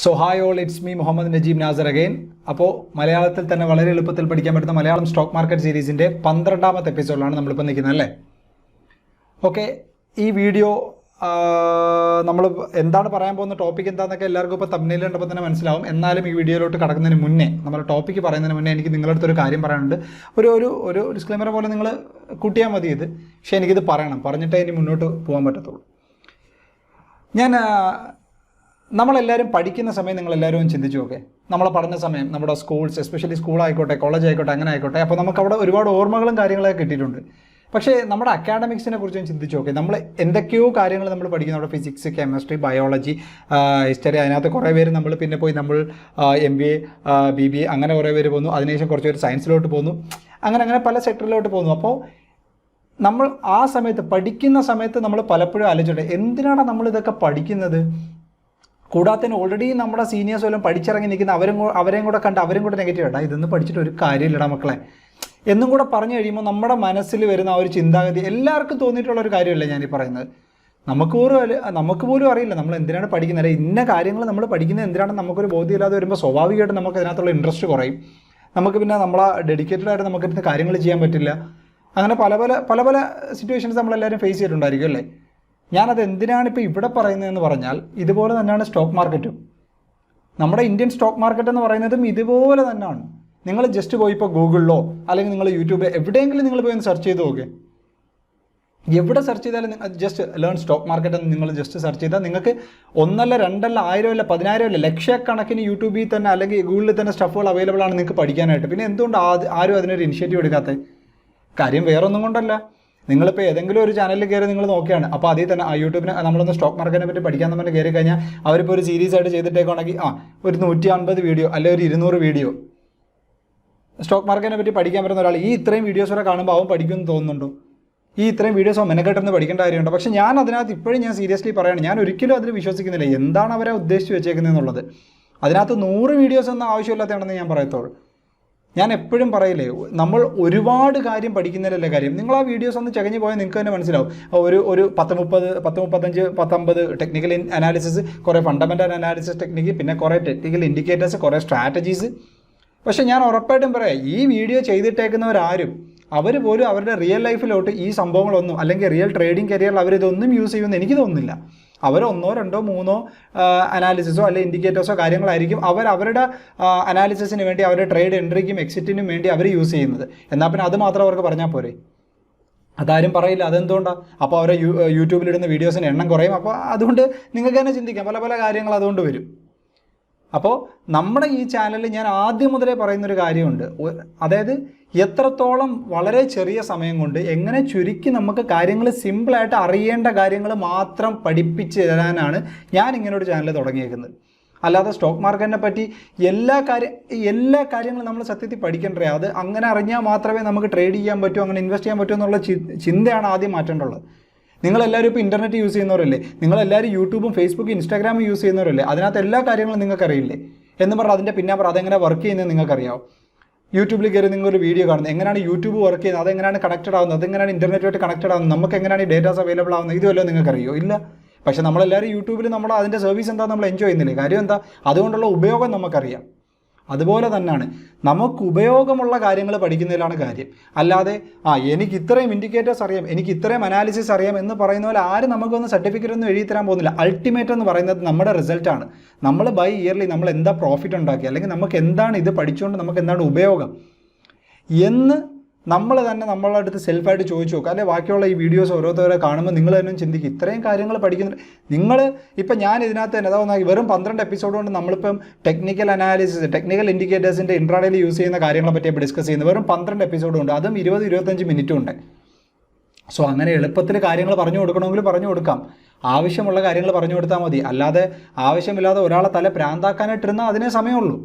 So hi all it's me Muhammad Najeeb Nasar again അപ്പോൾ മലയാളത്തിൽ തന്നെ വളരെ എളുപ്പത്തിൽ പഠിക്കാൻ പറ്റുന്ന മലയാളം സ്റ്റോക്ക് മാർക്കറ്റ് സീരീസിന്റെ പന്ത്രണ്ടാമത്തെ എപ്പിസോഡിലാണ് നമ്മളിപ്പോൾ നിൽക്കുന്നത് അല്ലേ? ഓക്കെ ഈ വീഡിയോ നമ്മൾ എന്താണ് പറയാൻ പോകുന്ന ടോപ്പിക് എന്താണെന്നൊക്കെ എല്ലാവർക്കും ഇപ്പോൾ തമ്മിൽ കണ്ടപ്പോൾ തന്നെ മനസ്സിലാവും. എന്നാലും ഈ വീഡിയോയിലോട്ട് കടക്കുന്നതിന് മുന്നേ നമ്മുടെ ടോപ്പിക്ക് പറയുന്നതിന് മുന്നേ എനിക്ക് നിങ്ങളുടെ അടുത്തൊരു കാര്യം പറയാനുണ്ട്. ഒരു ഒരു ഒരു ഡിസ്ക്ലൈമർ പോലെ നിങ്ങൾ കൂട്ടിയാൽ മതി ഇത്. പക്ഷേ എനിക്കിത് പറയണം. പറഞ്ഞിട്ടേ ഇനി മുന്നോട്ട് പോകാൻ പറ്റത്തുള്ളൂ. ഞാൻ നമ്മളെല്ലാവരും പഠിക്കുന്ന സമയം നിങ്ങളെല്ലാവരും ചിന്തിച്ചു നോക്കെ. നമ്മൾ പഠന സമയം നമ്മുടെ സ്കൂൾസ് എസ്പെഷ്യലി സ്കൂൾ ആയിക്കോട്ടെ കോളേജ് ആയിക്കോട്ടെ അങ്ങനെ ആയിക്കോട്ടെ അപ്പോൾ നമുക്ക് അവിടെ ഒരുപാട് ഓർമ്മകളും കാര്യങ്ങളൊക്കെ കിട്ടിയിട്ടുണ്ട്. പക്ഷേ നമ്മുടെ അക്കാഡമിക്സിനെ കുറിച്ചും ചിന്തിച്ചു നോക്കെ. നമ്മൾ എന്തൊക്കെയോ കാര്യങ്ങൾ നമ്മൾ പഠിക്കുന്നു. അവിടെ ഫിസിക്സ് കെമിസ്ട്രി ബയോളജി ഹിസ്റ്ററി അതിനകത്ത് കുറേ പേര് നമ്മൾ പിന്നെ പോയി നമ്മൾ M B A B B A അങ്ങനെ കുറേ പേര് പോന്നു. അതിനുശേഷം കുറച്ച് പേര് സയൻസിലോട്ട് പോന്നു. അങ്ങനെ അങ്ങനെ പല സെക്ടറിലോട്ട് പോന്നു. അപ്പോൾ നമ്മൾ ആ സമയത്ത് പഠിക്കുന്ന സമയത്ത് നമ്മൾ പലപ്പോഴും ആലോചിച്ചിട്ടുണ്ട്. എന്തിനാണ് നമ്മൾ ഇതൊക്കെ പഠിക്കുന്നത്? കൂടാതെ തന്നെ ഓൾറെഡി നമ്മുടെ സീനിയേഴ്സ് വല്ലതും പഠിച്ചിറങ്ങി നിൽക്കുന്ന അവരും അവരെയും കൂടെ കണ്ട് അവരും കൂടെ നെഗറ്റീവ് ഇടാം ഇതൊന്നും പഠിച്ചിട്ട് ഒരു കാര്യമില്ലടാ മക്കളെ. എന്നും കൂടെ പറഞ്ഞു കഴിയുമ്പോൾ നമ്മുടെ മനസ്സിൽ വരുന്ന ആ ഒരു ചിന്താഗതി എല്ലാവർക്കും തോന്നിയിട്ടുള്ള ഒരു കാര്യമല്ല ഞാനീ പറയുന്നത്. നമുക്ക് പോലും നമുക്ക് പോലും അറിയില്ല നമ്മൾ എന്തിനാണ് പഠിക്കുന്നത്. ഇന്ന കാര്യങ്ങൾ നമ്മൾ പഠിക്കുന്നത് എന്തിനാണ് നമുക്കൊരു ബോധ്യമില്ലാതെ വരുമ്പോൾ സ്വാഭാവികമായിട്ട് നമുക്ക് അതിനകത്തുള്ള ഇൻട്രസ്റ്റ് കുറയും. നമുക്ക് പിന്നെ നമ്മളെ ഡെഡിക്കേറ്റഡ് ആയിട്ട് നമുക്ക് ഇരുന്ന് കാര്യങ്ങൾ ചെയ്യാൻ പറ്റില്ല. അങ്ങനെ പല പല പല പല സിറ്റുവേഷൻസ് നമ്മളെല്ലാവരും ഫേസ് ചെയ്തിട്ടുണ്ടായിരിക്കും അല്ലേ? ഞാനത് എന്തിനാണ് ഇപ്പോൾ ഇവിടെ പറയുന്നതെന്ന് പറഞ്ഞാൽ ഇതുപോലെ തന്നെയാണ് സ്റ്റോക്ക് മാർക്കറ്റും. നമ്മുടെ ഇന്ത്യൻ സ്റ്റോക്ക് മാർക്കറ്റ് എന്ന് പറയുന്നതും ഇതുപോലെ തന്നെയാണ്. നിങ്ങൾ ജസ്റ്റ് പോയി ഇപ്പോൾ ഗൂഗിളിലോ അല്ലെങ്കിൽ നിങ്ങൾ യൂട്യൂബ് എവിടെയെങ്കിലും നിങ്ങൾ പോയി ഒന്ന് സെർച്ച് ചെയ്ത് നോക്ക്. എവിടെ സെർച്ച് ചെയ്താലും ജസ്റ്റ് ലേൺ സ്റ്റോക്ക് മാർക്കറ്റ് എന്ന് നിങ്ങൾ ജസ്റ്റ് സെർച്ച് ചെയ്താൽ നിങ്ങൾക്ക് ഒന്നല്ല രണ്ടല്ല ആയിരം അല്ല പതിനായിരം അല്ല ലക്ഷക്കണക്കിന് യൂട്യൂബിൽ തന്നെ അല്ലെങ്കിൽ ഗൂഗിളിൽ തന്നെ സ്റ്റഫുകൾ അവൈലബിൾ ആണ് നിങ്ങൾക്ക് പഠിക്കാനായിട്ട്. പിന്നെ എന്തുകൊണ്ട് ആരും അതിനൊരു ഇനിഷ്യേറ്റീവ് എടുക്കാത്തത്? കാര്യം വേറൊന്നും കൊണ്ടല്ല. നിങ്ങളിപ്പോൾ ഏതെങ്കിലും ഒരു ചാനലിൽ കയറി നിങ്ങൾ നോക്കിയാണ്. അപ്പോൾ അതിൽ തന്നെ ആ യൂട്യൂബിന് നമ്മളൊന്ന് സ്റ്റോക്ക് മാർക്കറ്റിനെ പറ്റി പഠിക്കാൻ തന്നെ കയറി കഴിഞ്ഞാൽ അവരിപ്പോൾ ഒരു സീരീസ് ആയിട്ട് ചെയ്തിട്ടേക്കാണെങ്കിൽ ആ ഒരു നൂറ്റി അൻപത് വീഡിയോ അല്ലെങ്കിൽ ഒരു ഇരുന്നൂറ് വീഡിയോ സ്റ്റോക്ക് മാർക്കറ്റിനെ പറ്റി പഠിക്കാൻ പറ്റുന്ന ഒരാൾ ഈ ഇത്രയും വീഡിയോസ് വരെ കാണുമ്പോൾ അവൻ പഠിക്കുമെന്ന് തോന്നുന്നുണ്ടോ? ഈ ഇത്രയും വീഡിയോസ് മെനക്കെട്ടെന്ന് പഠിക്കേണ്ട കാര്യമുണ്ടോ? പക്ഷേ ഞാൻ അതിനകത്ത് ഇപ്പോഴും ഞാൻ സീരിയസ്ലി പറയുകയാണ് ഞാൻ ഒരിക്കലും അതിൽ വിശ്വസിക്കുന്നില്ല. എന്താണ് അവരെ ഉദ്ദേശിച്ച് വെച്ചേക്കുന്നതെന്നുള്ളത് അതിനകത്ത് നൂറ് വീഡിയോസ് ഒന്നും ആവശ്യമില്ലാത്തതാണെന്ന് ഞാൻ പറയത്തുള്ളൂ. ഞാൻ എപ്പോഴും പറയില്ലേ നമ്മൾ ഒരുപാട് കാര്യം പഠിക്കുന്നതിലല്ലേ കാര്യം. നിങ്ങൾ ആ വീഡിയോസ് ഒന്ന് ചകഞ്ഞു പോയാൽ നിങ്ങൾക്ക് തന്നെ മനസ്സിലാവും. ഒരു ഒരു പത്ത് മുപ്പത് പത്ത് മുപ്പത്തഞ്ച് പത്തൊമ്പത് ടെക്നിക്കൽ അനാലിസിസ് കുറേ ഫണ്ടമെന്റൽ അനാലിസിസ് ടെക്നിക്ക് പിന്നെ കുറേ ടെക്നിക്കൽ ഇൻഡിക്കേറ്റേഴ്സ് കുറേ സ്ട്രാറ്റജീസ് പക്ഷേ ഞാൻ ഉറപ്പായിട്ടും പറയാം ഈ വീഡിയോ ചെയ്തിട്ടേക്കുന്നവരാരും അവർ പോലും അവരുടെ റിയൽ ലൈഫിലോട്ട് ഈ സംഭവങ്ങളൊന്നും അല്ലെങ്കിൽ റിയൽ ട്രേഡിംഗ് കരിയറിൽ അവരിതൊന്നും യൂസ് ചെയ്യുമെന്ന് എനിക്ക് തോന്നുന്നില്ല. അവർ ഒന്നോ രണ്ടോ മൂന്നോ അനാലിസിസോ അല്ലെങ്കിൽ ഇൻഡിക്കേറ്റേഴ്സോ കാര്യങ്ങളായിരിക്കും അവർ അവരുടെ അനാലിസിസിന് വേണ്ടി അവരുടെ ട്രേഡ് എൻട്രിക്കും എക്സിറ്റിനും വേണ്ടി അവർ യൂസ് ചെയ്യുന്നത്. എന്നാൽ പിന്നെ അത് മാത്രം അവർക്ക് പറഞ്ഞാൽ പോരെ. അതാരും പറയില്ല. അതെന്തുകൊണ്ടാണ് അപ്പോൾ അവരെ യൂ യൂട്യൂബിലിടുന്ന വീഡിയോസിന് എണ്ണം കുറയും. അപ്പോൾ അതുകൊണ്ട് നിങ്ങൾക്ക് തന്നെ ചിന്തിക്കാം. പല പല കാര്യങ്ങൾ അതുകൊണ്ട് വരും. അപ്പോൾ നമ്മുടെ ഈ ചാനലിൽ ഞാൻ ആദ്യം മുതലേ പറയുന്നൊരു കാര്യമുണ്ട്. അതായത് എത്രത്തോളം വളരെ ചെറിയ സമയം കൊണ്ട് എങ്ങനെ ചുരുക്കി നമുക്ക് കാര്യങ്ങൾ സിമ്പിളായിട്ട് അറിയേണ്ട കാര്യങ്ങൾ മാത്രം പഠിപ്പിച്ച് തരാനാണ് ഞാൻ ഇങ്ങനെ ഒരു ചാനൽ തുടങ്ങിയേക്കുന്നത്. അല്ലാതെ സ്റ്റോക്ക് മാർക്കറ്റിനെ പറ്റി എല്ലാ കാര്യ എല്ലാ കാര്യങ്ങളും നമ്മൾ സത്യത്തിൽ പഠിക്കണ്ടേ അത് അങ്ങനെ അറിഞ്ഞാൽ മാത്രമേ നമുക്ക് ട്രേഡ് ചെയ്യാൻ പറ്റൂ അങ്ങനെ ഇൻവെസ്റ്റ് ചെയ്യാൻ പറ്റൂ എന്നുള്ള ചിന്തയാണ് ആദ്യം മാറ്റേണ്ടത്. നിങ്ങളെല്ലാവരും ഇപ്പോൾ ഇന്റർനെറ്റ് യൂസ് ചെയ്യുന്നവരല്ലേ? നിങ്ങളെല്ലാവരും യൂട്യൂബും ഫേസ്ബുക്കും ഇൻസ്റ്റാഗ്രാമും യൂസ് ചെയ്യുന്നവരല്ലേ? അതിനകത്ത് എല്ലാ കാര്യങ്ങളും നിങ്ങൾക്കറിയില്ലേ? എന്ന് പറഞ്ഞാൽ അതിന്റെ പിന്നെ പറ അതെങ്ങനെ വർക്ക് ചെയ്യുന്നത് നിങ്ങൾക്കറിയാമോ യൂട്യൂബിൽ കയറി നിങ്ങൾ ഒരു വീഡിയോ കാണുന്നത്. എങ്ങനെയാണ് യൂട്യൂബ് വർക്ക് ചെയ്യുന്നത്? അതെങ്ങനെയാണ് കണക്റ്റഡ് ആവുന്നത്? അതെങ്ങനെയാണ് ഇന്റർനെറ്റുമായിട്ട് കണക്റ്റഡ് ആവുന്നത്? നമുക്ക് എങ്ങനെയാണ് ഡേറ്റാസ് അവൈലബിൾ ആവുന്നത്? ഇതുവല്ലോ നിങ്ങൾക്കറിയോ ഇല്ല. പക്ഷേ നമ്മളെല്ലാവരും യൂട്യൂബിൽ നമ്മൾ അതിന്റെ സർവീസ് എന്താ നമ്മൾ എൻജോയ് ചെയ്യുന്നില്ലേ? കാര്യം എന്താ? അതുകൊണ്ടുള്ള ഉപയോഗം നമുക്കറിയാം. അതുപോലെ തന്നെയാണ്. നമുക്ക് ഉപയോഗമുള്ള കാര്യങ്ങൾ പഠിക്കുന്നതിലാണ് കാര്യം. അല്ലാതെ ആ എനിക്ക് ഇത്രയും ഇൻഡിക്കേറ്റേഴ്സ് അറിയാം എനിക്ക് ഇത്രയും അനാലിസിസ് അറിയാം എന്ന് പറയുന്ന പോലെ ആരും നമുക്കൊന്ന് സർട്ടിഫിക്കറ്റ് ഒന്നും എഴുതി തരാൻ പോകുന്നില്ല. അൾട്ടിമേറ്റ് എന്ന് പറയുന്നത് നമ്മുടെ റിസൾട്ടാണ് നമ്മൾ ബൈ ഇയർലി നമ്മൾ എന്താ പ്രോഫിറ്റ് ഉണ്ടാക്കി അല്ലെങ്കിൽ നമുക്ക് എന്താണ് ഇത് പഠിച്ചുകൊണ്ട് നമുക്ക് എന്താണ് ഉപയോഗം? എന്ന് നമ്മൾ തന്നെ നമ്മളെ അടുത്ത് സെൽഫായിട്ട് ചോദിച്ചു നോക്കുക അല്ലെ ബാക്കിയുള്ള ഈ വീഡിയോസ് ഓരോരുത്തരെ കാണുമ്പോൾ നിങ്ങൾ തന്നെ ചിന്തിക്കും. ഇത്രയും കാര്യങ്ങൾ പഠിക്കുന്നുണ്ട്. നിങ്ങൾ ഇപ്പം ഞാൻ ഇതിനകത്ത് തന്നെ അതാ വെറും പന്ത്രണ്ട് എപ്പിസോഡ് കൊണ്ട് നമ്മളിപ്പം ടെക്നിക്കൽ അനാലിസിസ് ടെക്നിക്കൽ ഇൻഡിക്കേറ്റേഴ്സിന്റെ ഇൻട്രാഡേയിൽ യൂസ് ചെയ്യുന്ന കാര്യങ്ങളെ പറ്റി ഇപ്പോൾ ഡിസ്കസ് ചെയ്യുന്നത്. വെറും പന്ത്രണ്ട് എപ്പിസോഡ് ഉണ്ട് അതും ഇരുപത് ഇരുപത്തഞ്ച് മിനിറ്റും ഉണ്ട് സോ അങ്ങനെ എളുപ്പത്തിൽ കാര്യങ്ങൾ പറഞ്ഞു കൊടുക്കണമെങ്കിൽ പറഞ്ഞു കൊടുക്കാം. ആവശ്യമുള്ള കാര്യങ്ങൾ പറഞ്ഞു കൊടുത്താൽ മതി. അല്ലാതെ ആവശ്യമില്ലാതെ ഒരാളെ തല പ്രാന്താക്കാനായിട്ടിരുന്നാൽ അതിനേ സമയമുള്ളൂ.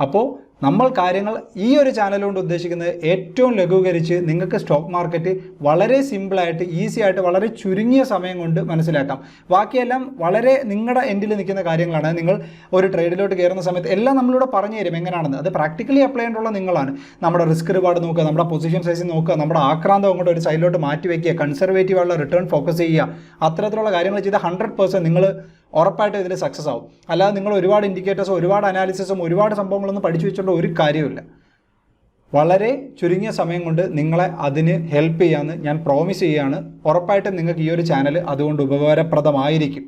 അപ്പോൾ നമ്മൾ കാര്യങ്ങൾ ഈ ഒരു ചാനൽ കൊണ്ട് ഉദ്ദേശിക്കുന്നത് ഏറ്റവും ലഘൂകരിച്ച് നിങ്ങൾക്ക് സ്റ്റോക്ക് മാർക്കറ്റ് വളരെ സിമ്പിളായിട്ട് ഈസി ആയിട്ട് വളരെ ചുരുങ്ങിയ സമയം കൊണ്ട് മനസ്സിലാക്കാം. ബാക്കിയെല്ലാം വളരെ നിങ്ങളുടെ എൻഡിൽ നിൽക്കുന്ന കാര്യങ്ങളാണ്. നിങ്ങൾ ഒരു ട്രേഡിലോട്ട് കയറുന്ന സമയത്ത് എല്ലാം നമ്മളിവിടെ പറഞ്ഞു തരും എങ്ങനെയാണെന്ന് അത് പ്രാക്ടിക്കലി അപ്ലൈ ചെയ്യേണ്ടുള്ള നിങ്ങളാണ്. നമ്മുടെ റിസ്ക് റിവാർഡ് നോക്കുക നമ്മുടെ പൊസിഷൻ സൈസ് നോക്കുക നമ്മുടെ ആക്രാന്തം അങ്ങോട്ട് ഒരു സൈഡിലോട്ട് മാറ്റി വയ്ക്കുക കൺസർവേറ്റീവ് ആയുള്ള റിട്ടേൺ ഫോക്കസ് ചെയ്യുക. അത്തരത്തിലുള്ള കാര്യങ്ങൾ ചെയ്താൽ ഹൺഡ്രഡ് നിങ്ങൾ ഉറപ്പായിട്ട് ഇതിൽ സക്സസ് ആവും. അല്ലാതെ നിങ്ങൾ ഒരുപാട് ഇൻഡിക്കേറ്റേഴ്സും ഒരുപാട് അനാലിസിസും ഒരുപാട് സംഭവങ്ങളൊന്നും പഠിച്ചു വെച്ചുകൊണ്ട് ഒരു കാര്യമില്ല വളരെ ചുരുങ്ങിയ സമയം കൊണ്ട് നിങ്ങളെ അതിന് ഹെൽപ്പ് ചെയ്യാമെന്ന് ഞാൻ പ്രോമിസ് ചെയ്യുകയാണ്. ഉറപ്പായിട്ടും നിങ്ങൾക്ക് ഈ ഒരു ചാനൽ അതുകൊണ്ട് ഉപകാരപ്രദമായിരിക്കും.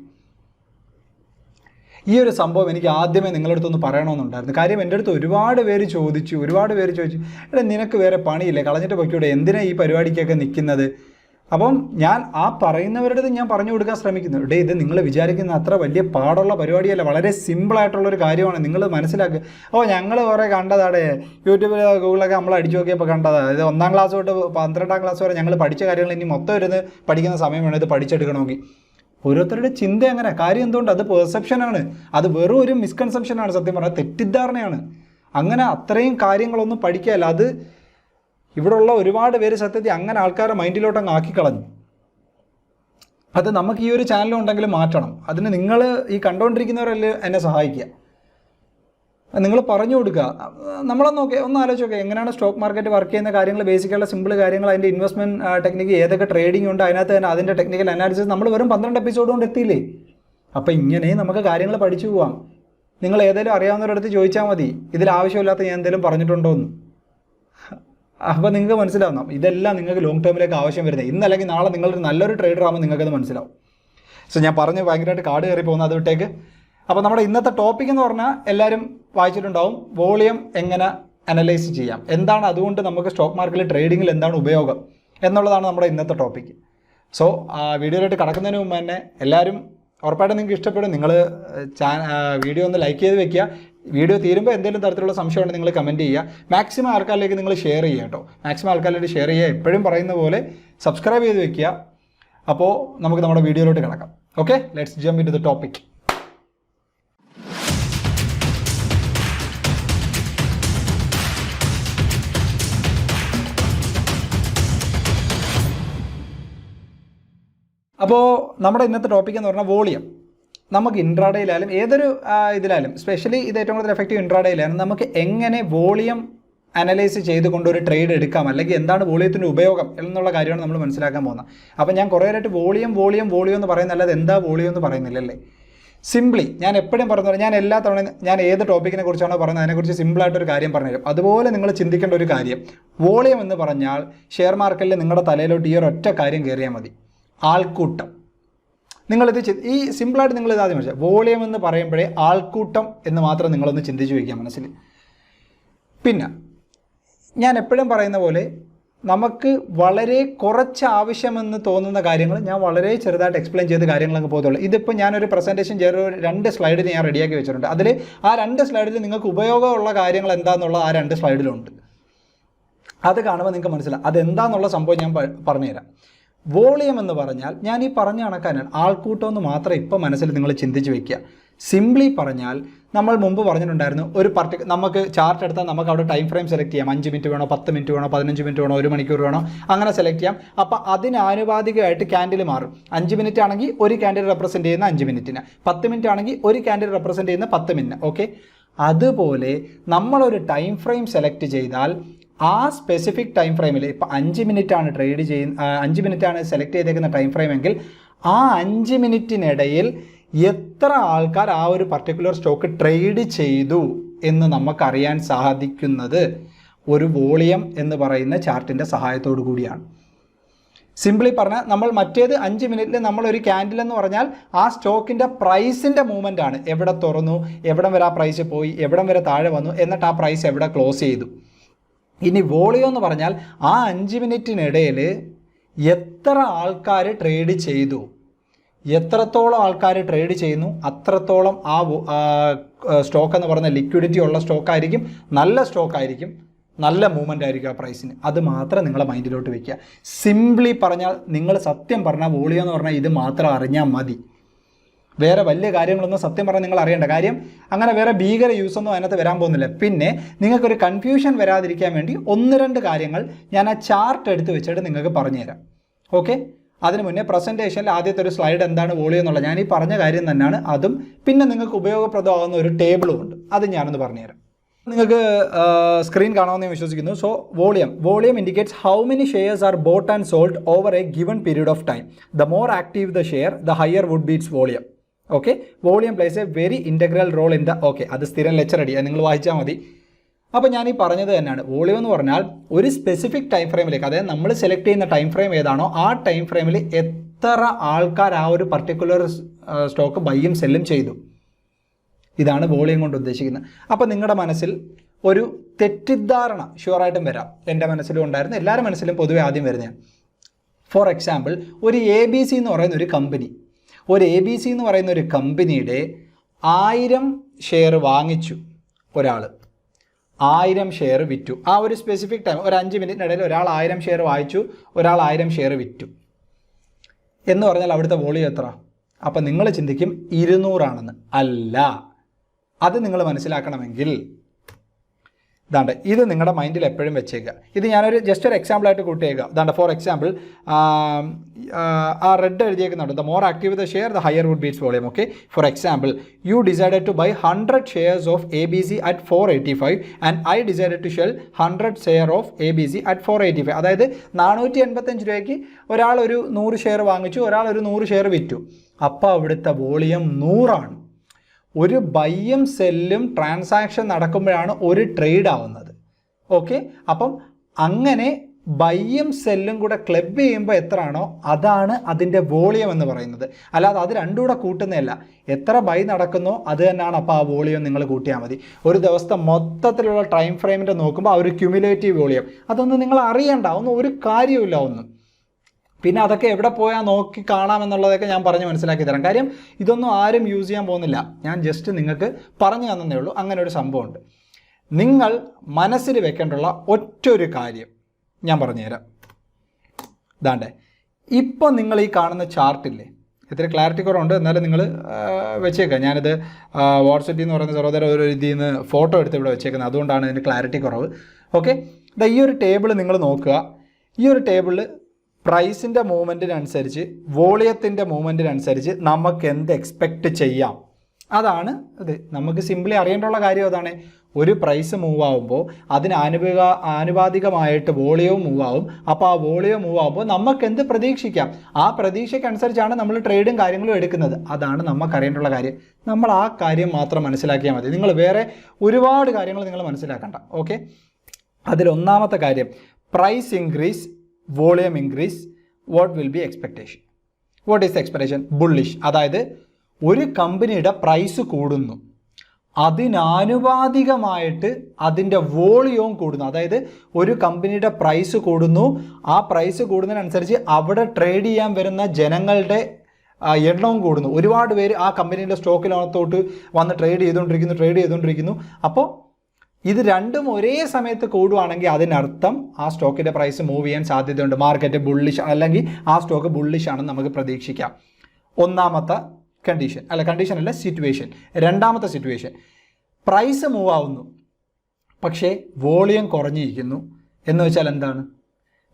ഈ ഒരു സംഭവം എനിക്ക് ആദ്യമേ നിങ്ങളുടെ അടുത്തൊന്ന് പറയണമെന്നുണ്ടായിരുന്നു. കാര്യം എന്റെ അടുത്ത് ഒരുപാട് പേര് ചോദിച്ചു ഒരുപാട് പേര് ചോദിച്ചു എടാ നിനക്ക് വേറെ പണിയില്ലേ? കളഞ്ഞിട്ട് പൊയ്ക്കൂടെ? എന്തിനാണ് ഈ പരിപാടിക്കൊക്കെ നിൽക്കുന്നത്? അപ്പം ഞാൻ ആ പറയുന്നവരുടെ ഞാൻ പറഞ്ഞു കൊടുക്കാൻ ശ്രമിക്കുന്നു. ഡേ ഇത് നിങ്ങൾ വിചാരിക്കുന്ന അത്ര വലിയ പാടുള്ള പരിപാടിയല്ല. വളരെ സിമ്പിളായിട്ടുള്ള ഒരു കാര്യമാണ്. നിങ്ങൾ മനസ്സിലാക്കുക ഓ ഞങ്ങൾ കുറേ കണ്ടതാടെ. യൂട്യൂബിൽ ഗൂഗിളൊക്കെ നമ്മൾ അടിച്ചു നോക്കിയപ്പോൾ കണ്ടതാണ് ഇത് ഒന്നാം ക്ലാസ് തൊട്ട് പന്ത്രണ്ടാം ക്ലാസ് വരെ ഞങ്ങൾ പഠിച്ച കാര്യങ്ങൾ ഇനി മൊത്തം ഇരുന്ന് പഠിക്കുന്ന സമയം വേണം ഇത് പഠിച്ചെടുക്കണമെങ്കിൽ ഓരോരുത്തരുടെ ചിന്ത അങ്ങനെ കാര്യം എന്തുകൊണ്ട്? അത് പെർസെപ്ഷനാണ് അത് വെറും ഒരു മിസ്കൺസെപ്ഷനാണ് സത്യം പറഞ്ഞാൽ തെറ്റിദ്ധാരണയാണ്. അങ്ങനെ അത്രയും കാര്യങ്ങളൊന്നും പഠിക്കുകയല്ല. അത് ഇവിടെയുള്ള ഒരുപാട് പേര് സത്യത്തിൽ അങ്ങനെ ആൾക്കാരെ മൈൻഡിലോട്ട് അങ്ങ് ആക്കിക്കളഞ്ഞു. അത് നമുക്ക് ഈ ഒരു ചാനലുണ്ടെങ്കിൽ മാറ്റണം. അതിന് നിങ്ങൾ ഈ കണ്ടുകൊണ്ടിരിക്കുന്നവരല്ലേ എന്നെ സഹായിക്കുക. നിങ്ങൾ പറഞ്ഞു കൊടുക്കുക. നമ്മളൊന്ന് നോക്കി ഒന്ന് ആലോചിച്ച് നോക്കുക എങ്ങനെയാണ് സ്റ്റോക്ക് മാർക്കറ്റ് വർക്ക് ചെയ്യുന്ന കാര്യങ്ങൾ ബേസിക്കുള്ള സിമ്പിൾ കാര്യങ്ങൾ അതിന്റെ ഇൻവെസ്റ്റ്മെന്റ് ടെക്നിക്ക് ഏതൊക്കെ ട്രേഡിംഗ് ഉണ്ട് അതിനകത്ത് തന്നെ അതിന്റെ ടെക്നിക്കൽ അനാലിസിസ് നമ്മൾ വെറും പന്ത്രണ്ട് എപ്പിസോഡ് കൊണ്ട് എത്തിയില്ലേ? അപ്പോൾ ഇങ്ങനെ നമുക്ക് കാര്യങ്ങൾ പഠിച്ചു പോവാം. നിങ്ങൾ ഏതെങ്കിലും അറിയാവുന്നവരടുത്ത് ചോദിച്ചാൽ മതി. ഇതിൽ ആവശ്യമില്ലാത്ത ഞാൻ എന്തെങ്കിലും പറഞ്ഞിട്ടുണ്ടോ എന്ന് അപ്പോൾ നിങ്ങൾക്ക് മനസ്സിലാവുന്ന? ഇതെല്ലാം നിങ്ങൾക്ക് ലോങ് ടേമിലേക്ക് ആവശ്യം വരുന്നത് ഇന്നല്ലെങ്കിൽ നാളെ നിങ്ങളൊരു നല്ലൊരു ട്രേഡർ ആകുമ്പോൾ നിങ്ങൾക്കത് മനസ്സിലാവും. സോ ഞാൻ പറഞ്ഞ് ഭയങ്കരമായിട്ട് കാട് കയറി പോകുന്ന അത് വിട്ടേക്ക്. അപ്പോൾ നമ്മുടെ ഇന്നത്തെ ടോപ്പിക് എന്ന് പറഞ്ഞാൽ എല്ലാവരും വായിച്ചിട്ടുണ്ടാവും വോളിയം എങ്ങനെ അനലൈസ് ചെയ്യാം. എന്താണ് അതുകൊണ്ട് നമുക്ക് സ്റ്റോക്ക് മാർക്കറ്റിൽ ട്രേഡിങ്ങിൽ എന്താണ് ഉപയോഗം എന്നുള്ളതാണ് നമ്മുടെ ഇന്നത്തെ ടോപ്പിക്ക് സോ ആ വീഡിയോയിലോട്ട് കടക്കുന്നതിന് മുമ്പ് തന്നെ എല്ലാവരും ഉറപ്പായിട്ടും നിങ്ങൾക്ക് ഇഷ്ടപ്പെടും. നിങ്ങൾ വീഡിയോ ഒന്ന് ലൈക്ക് ചെയ്ത് വെക്കുക. വീഡിയോ തീരുമ്പോൾ എന്തെങ്കിലും തരത്തിലുള്ള സംശയം ഉണ്ടെങ്കിൽ നിങ്ങൾ കമന്റ് ചെയ്യുക. മാക്സിമം ആൾക്കാരിലേക്ക് നിങ്ങൾ ഷെയർ ചെയ്യുക കേട്ടോ. മാക്സിമം ആൾക്കാരിലേക്ക് ഷെയർ ചെയ്യുക. എപ്പോഴും പറയുന്ന പോലെ സബ്സ്ക്രൈബ് ചെയ്ത് വെക്കുക. അപ്പോൾ നമുക്ക് നമ്മുടെ വീഡിയോയിലോട്ട് കിടക്കാം. Okay let's jump into the topic അപ്പോൾ നമ്മുടെ ഇന്നത്തെ ടോപ്പിക് എന്ന് പറഞ്ഞാൽ വോളിയം. നമുക്ക് ഇൻട്രാഡേയിലായാലും ഏതൊരു ഇതിലായാലും സ്പെഷ്യലി ഇത് ഏറ്റവും കൂടുതൽ എഫക്റ്റീവ് ഇൻട്രാഡേയിലായാലും നമുക്ക് എങ്ങനെ വോളിയം അനലൈസ് ചെയ്തുകൊണ്ട് ഒരു ട്രേഡ് എടുക്കാം അല്ലെങ്കിൽ എന്താണ് വോളിയത്തിന്റെ ഉപയോഗം എന്നുള്ള കാര്യമാണ് നമ്മൾ മനസ്സിലാക്കാൻ പോകുന്നത്. അപ്പോൾ ഞാൻ കുറേ നേരമായിട്ട് വോളിയം വോളിയം വോളിയം എന്ന് പറയുന്ന അല്ലാതെ എന്താ വോളിയം എന്ന് പറയുന്നില്ലല്ലേ? സിംപ്ലി ഞാൻ എപ്പോഴും പറഞ്ഞു ഞാൻ എല്ലാ തവണയും ഞാൻ ഏത് ടോപ്പിക്കിനെ കുറിച്ചാണോ പറയുന്നത് അതിനെക്കുറിച്ച് സിമ്പിളായിട്ടൊരു കാര്യം പറഞ്ഞുതരും. അതുപോലെ നിങ്ങൾ ചിന്തിക്കേണ്ട ഒരു കാര്യം വോളിയം എന്ന് പറഞ്ഞാൽ ഷെയർ മാർക്കറ്റിൽ നിങ്ങളുടെ തലയിലോട്ട് ഈ ഒരു ഒറ്റ കാര്യം കയറിയാൽ മതി. ആൾക്കൂട്ടം. നിങ്ങളിത് ഈ സിമ്പിളായിട്ട് നിങ്ങൾ ഇത് ആദ്യം മനസ്സിലായി വോളിയം എന്ന് പറയുമ്പോഴേ ആൾക്കൂട്ടം എന്ന് മാത്രം നിങ്ങളൊന്ന് ചിന്തിച്ച് വയ്ക്കുക മനസ്സിൽ. പിന്നെ ഞാൻ എപ്പോഴും പറയുന്ന പോലെ നമുക്ക് വളരെ കുറച്ച് ആവശ്യമെന്ന് തോന്നുന്ന കാര്യങ്ങൾ ഞാൻ വളരെ ചെറുതായിട്ട് എക്സ്പ്ലെയിൻ ചെയ്ത് കാര്യങ്ങളൊക്കെ പോകത്തുള്ളൂ. ഇതിപ്പോൾ ഞാനൊരു പ്രസന്റേഷൻ ചെയ്ത രണ്ട് സ്ലൈഡിൽ ഞാൻ റെഡിയാക്കി വെച്ചിട്ടുണ്ട്. അതിൽ ആ രണ്ട് സ്ലൈഡിൽ നിങ്ങൾക്ക് ഉപയോഗമുള്ള കാര്യങ്ങൾ എന്താണെന്നുള്ള ആ രണ്ട് സ്ലൈഡിലുണ്ട് അത് കാണുമ്പോൾ നിങ്ങൾക്ക് മനസ്സിലാവും അതെന്താന്നുള്ള സംഭവം ഞാൻ പറഞ്ഞുതരാം. വോളിയം എന്ന് പറഞ്ഞാൽ ഞാൻ ഈ പറഞ്ഞ കണക്കാനാണ് ആൾക്കൂട്ടം എന്ന് മാത്രം ഇപ്പോൾ മനസ്സിൽ നിങ്ങൾ ചിന്തിച്ച് വെക്കുക. സിംപ്ലി പറഞ്ഞാൽ നമ്മൾ മുമ്പ് പറഞ്ഞിട്ടുണ്ടായിരുന്നു ഒരു പർട്ടി നമുക്ക് ചാർട്ട് എടുത്താൽ നമുക്ക് അവിടെ ടൈം ഫ്രെയിം സെലക്ട് ചെയ്യാം. അഞ്ച് മിനിറ്റ് വേണോ പത്ത് മിനിറ്റ് വേണോ പതിനഞ്ച് മിനിറ്റ് വേണോ ഒരു മണിക്കൂർ വേണോ അങ്ങനെ സെലക്ട് ചെയ്യാം. അപ്പോൾ അതിനാനുപാതികമായിട്ട് ക്യാൻഡിൽ മാറും. അഞ്ച് മിനിറ്റ് ആണെങ്കിൽ ഒരു ക്യാൻഡിൽ റെപ്രസെന്റ് ചെയ്യുന്ന അഞ്ച് മിനിറ്റിന് പത്ത് മിനിറ്റ് ആണെങ്കിൽ ഒരു ക്യാൻഡിൽ റെപ്രസെന്റ് ചെയ്യുന്ന പത്ത് മിനിറ്റ് ഓക്കെ അതുപോലെ നമ്മളൊരു ടൈം ഫ്രെയിം സെലക്ട് ചെയ്താൽ ആ സ്പെസിഫിക് ടൈം ഫ്രെയിമിൽ ഇപ്പോൾ അഞ്ച് മിനിറ്റ് ആണ് ട്രേഡ് ചെയ്യുന്ന അഞ്ച് മിനിറ്റാണ് സെലക്ട് ചെയ്തേക്കുന്ന ടൈം ഫ്രെയിം എങ്കിൽ ആ അഞ്ച് മിനിറ്റിനിടയിൽ എത്ര ആൾക്കാർ ആ ഒരു പർട്ടിക്കുലർ സ്റ്റോക്ക് ട്രേഡ് ചെയ്തു എന്ന് നമുക്കറിയാൻ സാധിക്കുന്നത് ഒരു വോളിയം എന്ന് പറയുന്ന ചാർട്ടിന്റെ സഹായത്തോടു കൂടിയാണ്. സിംപിളി പറഞ്ഞാൽ നമ്മൾ മറ്റേത് അഞ്ച് മിനിറ്റിൽ നമ്മൾ ഒരു ക്യാൻഡിൽ എന്ന് പറഞ്ഞാൽ ആ സ്റ്റോക്കിന്റെ പ്രൈസിന്റെ മൂവ്മെന്റ് ആണ്. എവിടെ തുറന്നു എവിടം വരെ ആ പ്രൈസ് പോയി എവിടം വരെ താഴെ വന്നു എന്നിട്ട് ആ പ്രൈസ് എവിടെ ക്ലോസ് ചെയ്തു. ഇനി വോളിയോ എന്ന് പറഞ്ഞാൽ ആ അഞ്ച് മിനിറ്റിനിടയിൽ എത്ര ആൾക്കാർ ട്രേഡ് ചെയ്തു? എത്രത്തോളം ആൾക്കാർ ട്രേഡ് ചെയ്യുന്നു? അത്രത്തോളം ആ സ്റ്റോക്ക് എന്ന് പറയുന്ന ലിക്വിഡിറ്റി ഉള്ള സ്റ്റോക്കായിരിക്കും നല്ല സ്റ്റോക്കായിരിക്കും നല്ല മൂവ്മെന്റ് ആയിരിക്കും ആ പ്രൈസിന് അത് മാത്രം നിങ്ങളെ മൈൻഡിലോട്ട് വെക്കുക. സിംപ്ലി പറഞ്ഞാൽ നിങ്ങൾ സത്യം പറഞ്ഞാൽ വോളിയോ എന്ന് പറഞ്ഞാൽ ഇത് മാത്രം അറിഞ്ഞാൽ മതി. വേറെ വലിയ കാര്യങ്ങളൊന്നും സത്യം പറഞ്ഞാൽ നിങ്ങൾ അറിയേണ്ട കാര്യം അങ്ങനെ വേറെ ഭീകര യൂസ് ഒന്നും അതിനകത്ത് വരാൻ പോകുന്നില്ല. പിന്നെ നിങ്ങൾക്കൊരു കൺഫ്യൂഷൻ വരാതിരിക്കാൻ വേണ്ടി ഒന്ന് രണ്ട് കാര്യങ്ങൾ ഞാൻ ആ ചാർട്ട് എടുത്ത് വെച്ചിട്ട് നിങ്ങൾക്ക് പറഞ്ഞുതരാം. ഓക്കെ അതിന് മുന്നേ പ്രസന്റേഷനിൽ ആദ്യത്തെ ഒരു സ്ലൈഡ് എന്താണ് വോളിയം എന്നുള്ളത്. ഞാൻ ഈ പറഞ്ഞ കാര്യം തന്നെയാണ്. അതും പിന്നെ നിങ്ങൾക്ക് ഉപയോഗപ്രദമാകുന്ന ഒരു ടേബിളും ഉണ്ട്. അത് ഞാനൊന്ന് പറഞ്ഞുതരാം. നിങ്ങൾക്ക് സ്ക്രീൻ കാണാമെന്ന് ഞാൻ വിശ്വസിക്കുന്നു. So volume. Volume indicates how many shares are bought and sold over a given period of time the more active the share the higher would be its volume okay volume plays a very integral role in the okay അത് സ്ഥിരം lecture അടി നിങ്ങൾ വായിച്ചാൽ മതി. അപ്പോൾ ഞാൻ ഈ പറഞ്ഞത് തന്നെയാണ്. വോളിയം എന്ന് പറഞ്ഞാൽ ഒരു സ്പെസിഫിക് ടൈം ഫ്രെയിമിലേക്ക് അതായത് നമ്മൾ സെലക്ട് ചെയ്യുന്ന ടൈം ഫ്രെയിം ഏതാണോ ആ ടൈം ഫ്രെയിമിൽ എത്ര ആൾക്കാർ ആ ഒരു പർട്ടിക്കുലർ സ്റ്റോക്ക് ബൈയും സെല്ലും ചെയ്തു. ഇതാണ് വോളിയം കൊണ്ട് ഉദ്ദേശിക്കുന്നത്. അപ്പോൾ നിങ്ങളുടെ മനസ്സിൽ ഒരു തെറ്റിദ്ധാരണ ഷുവറായിട്ടും വരാം. എന്റെ മനസ്സിലും ഉണ്ടായിരുന്നു എല്ലാവരുടെ മനസ്സിലും പൊതുവെ ആദ്യം വരുന്നത് ഫോർ എക്സാമ്പിൾ ഒരു എ ബി സി എന്ന് പറയുന്ന ഒരു കമ്പനി ഒരു എ ബി സി എന്ന് പറയുന്ന ഒരു കമ്പനിയുടെ ആയിരം ഷെയർ വാങ്ങിച്ചു ഒരാൾ ആയിരം ഷെയർ വിറ്റു. ആ ഒരു സ്പെസിഫിക് ടൈം ഒരു അഞ്ച് മിനിറ്റിനിടയിൽ ഒരാൾ ആയിരം ഷെയർ വായിച്ചു ഒരാൾ ആയിരം ഷെയർ വിറ്റു. എന്ന് പറഞ്ഞാൽ അവിടുത്തെ വോളിയം എത്ര? അപ്പം നിങ്ങൾ ചിന്തിക്കും ഇരുന്നൂറാണെന്ന്. അല്ല. അത് നിങ്ങൾ മനസ്സിലാക്കണമെങ്കിൽ ഇതാണ്ട് ഇത് നിങ്ങളുടെ മൈൻഡിൽ എപ്പോഴും വെച്ചേക്കുക ഇത് ഞാനൊരു ജസ്റ്റ് ഒരു എക്സാമ്പിൾ ആയിട്ട് കൂട്ടിയേക്കുക ഇതാണ്ട് ഫോർ എക്സാമ്പിൾ ആ red എഴുതിയേക്കുന്നുണ്ട്. The more active the share the higher would be its volume okay for example you decided to buy hundred shares of A B C at four eighty five and I decided to sell hundred share of A B C at four eighty five അതായത് നാനൂറ്റി എൺപത്തഞ്ച് രൂപയ്ക്ക് ഒരാൾ ഒരു നൂറ് share വാങ്ങിച്ചു ഒരാൾ ഒരു നൂറ് ഷെയർ വിറ്റു. അപ്പോൾ അവിടുത്തെ വോളിയം നൂറാണ്. ഒരു ബൈയും സെല്ലും ട്രാൻസാക്ഷൻ നടക്കുമ്പോഴാണ് ഒരു ട്രേഡ് ആവുന്നത്. ഓക്കെ അപ്പം അങ്ങനെ ബൈയും സെല്ലും കൂടെ ക്ലബ് ചെയ്യുമ്പോൾ എത്രയാണോ അതാണ് അതിന്റെ വോളിയം എന്ന് പറയുന്നത്. അല്ലാതെ അത് രണ്ടും കൂടെ കൂട്ടുന്നതല്ല. എത്ര ബൈ നടക്കുന്നോ അത് തന്നെയാണ് അപ്പോൾ ആ വോളിയം നിങ്ങൾ കൂട്ടിയാൽ മതി. ഒരു ദിവസത്തെ മൊത്തത്തിലുള്ള ടൈം ഫ്രെയിമിന്റെ നോക്കുമ്പോൾ ആ ഒരു ക്യുമുലേറ്റീവ് വോളിയം അതൊന്നും നിങ്ങൾ അറിയണ്ട. ഒന്നും ഒരു കാര്യമില്ല ഒന്നും. പിന്നെ അതൊക്കെ എവിടെ പോയാൽ നോക്കി കാണാമെന്നുള്ളതൊക്കെ ഞാൻ പറഞ്ഞ് മനസ്സിലാക്കി തരാം. കാര്യം ഇതൊന്നും ആരും യൂസ് ചെയ്യാൻ പോകുന്നില്ല. ഞാൻ ജസ്റ്റ് നിങ്ങൾക്ക് പറഞ്ഞു തന്നേ ഉള്ളൂ. അങ്ങനെ ഒരു സംഭവമുണ്ട്. നിങ്ങൾ മനസ്സിൽ വെക്കേണ്ടുള്ള ഒറ്റൊരു കാര്യം ഞാൻ പറഞ്ഞുതരാം ഇതാണ്ടേ ഇപ്പം നിങ്ങൾ ഈ കാണുന്ന ചാർട്ടില്ലേ ഇത്തിരി ക്ലാരിറ്റി കുറവുണ്ട്. എന്നാലും നിങ്ങൾ വെച്ചേക്കാം. ഞാനിത് വാട്സപ്പിൽ എന്ന് പറയുന്ന സഹോദര ഒരു ഇതിൽ നിന്ന് ഫോട്ടോ എടുത്ത് ഇവിടെ വെച്ചേക്കുന്നത് അതുകൊണ്ടാണ് ഇതിന്റെ ക്ലാരിറ്റി കുറവ്. ഓക്കെ ഈ ഒരു ടേബിൾ നിങ്ങൾ നോക്കുക. ഈ ഒരു ടേബിളിൽ പ്രൈസിന്റെ മൂവ്മെന്റിനനുസരിച്ച് വോളിയത്തിന്റെ മൂവ്മെന്റിനനുസരിച്ച് നമുക്ക് എന്ത് എക്സ്പെക്റ്റ് ചെയ്യാം? അതാണ് ഇത്. നമുക്ക് സിംപ്ലി അറിയേണ്ടുള്ള കാര്യം അതാണ്. ഒരു പ്രൈസ് മൂവ് ആവുമ്പോൾ അതിന് ആനുപാതിക ആനുപാതികമായിട്ട് വോളിയവും മൂവ് ആവും. അപ്പോൾ ആ വോളിയം മൂവ് ആകുമ്പോൾ നമുക്ക് എന്ത് പ്രതീക്ഷിക്കാം? ആ പ്രതീക്ഷയ്ക്കനുസരിച്ചാണ് നമ്മൾ ട്രേഡും കാര്യങ്ങളും എടുക്കുന്നത്. അതാണ് നമുക്ക് അറിയേണ്ടുള്ള കാര്യം. നമ്മൾ ആ കാര്യം മാത്രം മനസ്സിലാക്കിയാൽ മതി. നിങ്ങൾ വേറെ ഒരുപാട് കാര്യങ്ങൾ നിങ്ങൾ മനസ്സിലാക്കണ്ട. ഓക്കെ അതിലൊന്നാമത്തെ കാര്യം price increase volume increase what will be expectation what is expectation bullish അതായത് ഒരു കമ്പനിയുടെ പ്രൈസ് കൂടുന്നു. അതിനാനുപാതികമായിട്ട് അതിന്റെ വോളിയവും കൂടുന്നു. അതായത് ഒരു കമ്പനിയുടെ പ്രൈസ് കൂടുന്നു. ആ പ്രൈസ് കൂടുന്നതിനനുസരിച്ച് അവിടെ ട്രേഡ് ചെയ്യാൻ വരുന്ന ജനങ്ങളുടെ എണ്ണവും കൂടുന്നു. ഒരുപാട് പേര് ആ കമ്പനിയുടെ സ്റ്റോക്കിനകത്തോട്ട് വന്ന് ട്രേഡ് ചെയ്തുകൊണ്ടിരിക്കുന്നു ട്രേഡ് ചെയ്തുകൊണ്ടിരിക്കുന്നു. അപ്പോൾ ഇത് രണ്ടും ഒരേ സമയത്ത് കൂടുവാണെങ്കിൽ അതിനർത്ഥം ആ സ്റ്റോക്കിന്റെ പ്രൈസ് മൂവ് ചെയ്യാൻ സാധ്യതയുണ്ട്. മാർക്കറ്റ് ബുള്ളിഷ് അല്ലെങ്കിൽ ആ സ്റ്റോക്ക് ബുള്ളിഷ് ആണെന്ന് നമുക്ക് പ്രതീക്ഷിക്കാം. ഒന്നാമത്തെ കണ്ടീഷൻ അല്ല കണ്ടീഷൻ അല്ല സിറ്റുവേഷൻ രണ്ടാമത്തെ സിറ്റുവേഷൻ പ്രൈസ് മൂവ് ആവുന്നു. പക്ഷേ വോളിയം കുറഞ്ഞിരിക്കുന്നു. എന്ന് വെച്ചാൽ എന്താണ്?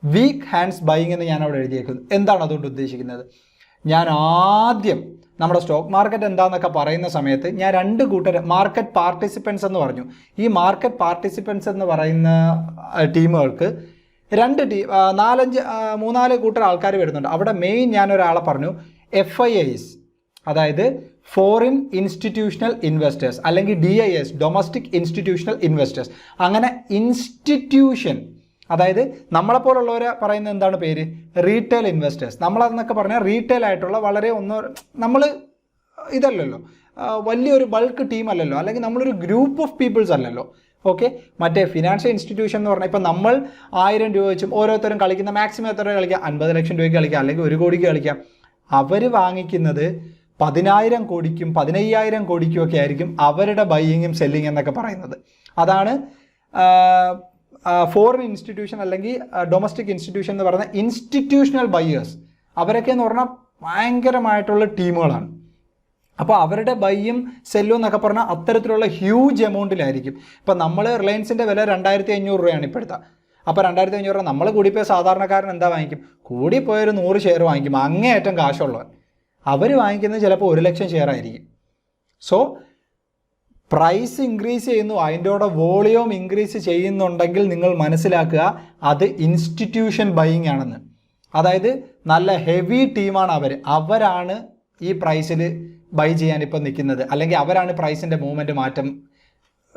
വീക്ക് ഹാൻഡ്സ് ബൈങ് എന്ന് ഞാൻ അവിടെ എഴുതിയേക്കുന്നു. എന്താണ് അതുകൊണ്ട് ഉദ്ദേശിക്കുന്നത്? ഞാൻ ആദ്യം നമ്മുടെ സ്റ്റോക്ക് മാർക്കറ്റ് എന്താണെന്നൊക്കെ പറയുന്ന സമയത്ത് ഞാൻ രണ്ട് കൂട്ടർ മാർക്കറ്റ് പാർട്ടിസിപ്പൻസ് എന്ന് പറഞ്ഞു. ഈ മാർക്കറ്റ് പാർട്ടിസിപ്പൻസ് എന്ന് പറയുന്ന ടീമുകൾക്ക് രണ്ട് ടീം നാലഞ്ച് മൂന്നാൽ കൂട്ടർ ആൾക്കാർ വരുന്നുണ്ട്. അവിടെ മെയിൻ ഞാൻ ഒരാളെ പറഞ്ഞു എഫ് ഐ ഐസ് അതായത് ഫോറിൻ ഇൻസ്റ്റിറ്റ്യൂഷണൽ ഇൻവെസ്റ്റേഴ്സ് അല്ലെങ്കിൽ D I S domestic institutional investors അങ്ങനെ ഇൻസ്റ്റിറ്റ്യൂഷൻ അതായത് നമ്മളെപ്പോലുള്ളവരെ പറയുന്ന എന്താണ് പേര്? റീറ്റെയിൽ ഇൻവെസ്റ്റേഴ്സ് നമ്മളതെന്നൊക്കെ പറഞ്ഞാൽ റീറ്റെയിൽ ആയിട്ടുള്ള വളരെ ഒന്ന് നമ്മൾ ഇതല്ലല്ലോ. വലിയൊരു ബൾക്ക് ടീം അല്ലല്ലോ. അല്ലെങ്കിൽ നമ്മളൊരു ഗ്രൂപ്പ് ഓഫ് പീപ്പിൾസ് അല്ലല്ലോ. ഓക്കെ മറ്റേ ഫിനാൻഷ്യൽ ഇൻസ്റ്റിറ്റ്യൂഷൻ എന്ന് പറഞ്ഞാൽ ഇപ്പം നമ്മൾ ആയിരം രൂപ വെച്ചും ഓരോരുത്തരും കളിക്കുന്ന മാക്സിമം എത്ര കളിക്കാം? അൻപത് ലക്ഷം രൂപയ്ക്ക് കളിക്കാം. അല്ലെങ്കിൽ ഒരു കോടിക്ക് കളിക്കാം. അവർ വാങ്ങിക്കുന്നത് പതിനായിരം കോടിക്കും പതിനയ്യായിരം കോടിക്കും ഒക്കെ ആയിരിക്കും അവരുടെ ബൈയിങ്ങും സെല്ലിങ് എന്നൊക്കെ പറയുന്നത്. അതാണ് ഫോറിൻ ഇൻസ്റ്റിറ്റ്യൂഷൻ അല്ലെങ്കിൽ ഡൊമസ്റ്റിക് ഇൻസ്റ്റിറ്റ്യൂഷൻ എന്ന് പറയുന്ന ഇൻസ്റ്റിറ്റ്യൂഷണൽ ബയ്യേഴ്സ് അവരൊക്കെ എന്ന് പറഞ്ഞാൽ ഭയങ്കരമായിട്ടുള്ള ടീമുകളാണ്. അപ്പോൾ അവരുടെ ബൈയും സെല്ലും എന്നൊക്കെ പറഞ്ഞാൽ അത്തരത്തിലുള്ള ഹ്യൂജ് എമൗണ്ടിലായിരിക്കും ഇപ്പം നമ്മൾ റിലയൻസിന്റെ വില രണ്ടായിരത്തി അഞ്ഞൂറ് രൂപയാണ് ഇപ്പോഴത്തെ അപ്പോൾ രണ്ടായിരത്തി അഞ്ഞൂറ് രൂപ നമ്മൾ കൂടിപ്പോയ സാധാരണക്കാരൻ എന്താ വാങ്ങിക്കും? കൂടിപ്പോയൊരു നൂറ് ഷെയർ വാങ്ങിക്കും. അങ്ങേയറ്റം കാശുള്ളവൻ. അവർ വാങ്ങിക്കുന്നത് ചിലപ്പോൾ ഒരു ലക്ഷം ഷെയർ ആയിരിക്കും. സോ പ്രൈസ് ഇൻക്രീസ് ചെയ്യുന്നു. അതിന്റെ വോളിയം ഇൻക്രീസ് ചെയ്യുന്നുണ്ടെങ്കിൽ നിങ്ങൾ മനസ്സിലാക്കുക അത് ഇൻസ്റ്റിറ്റ്യൂഷൻ ബൈയിങ് ആണെന്ന്. അതായത് നല്ല ഹെവി ടീമാണ് അവർ. അവരാണ് ഈ പ്രൈസിൽ ബൈ ചെയ്യാൻ ഇപ്പോൾ നിൽക്കുന്നത്. അല്ലെങ്കിൽ അവരാണ് പ്രൈസിന്റെ മൂവ്മെന്റ് മാറ്റം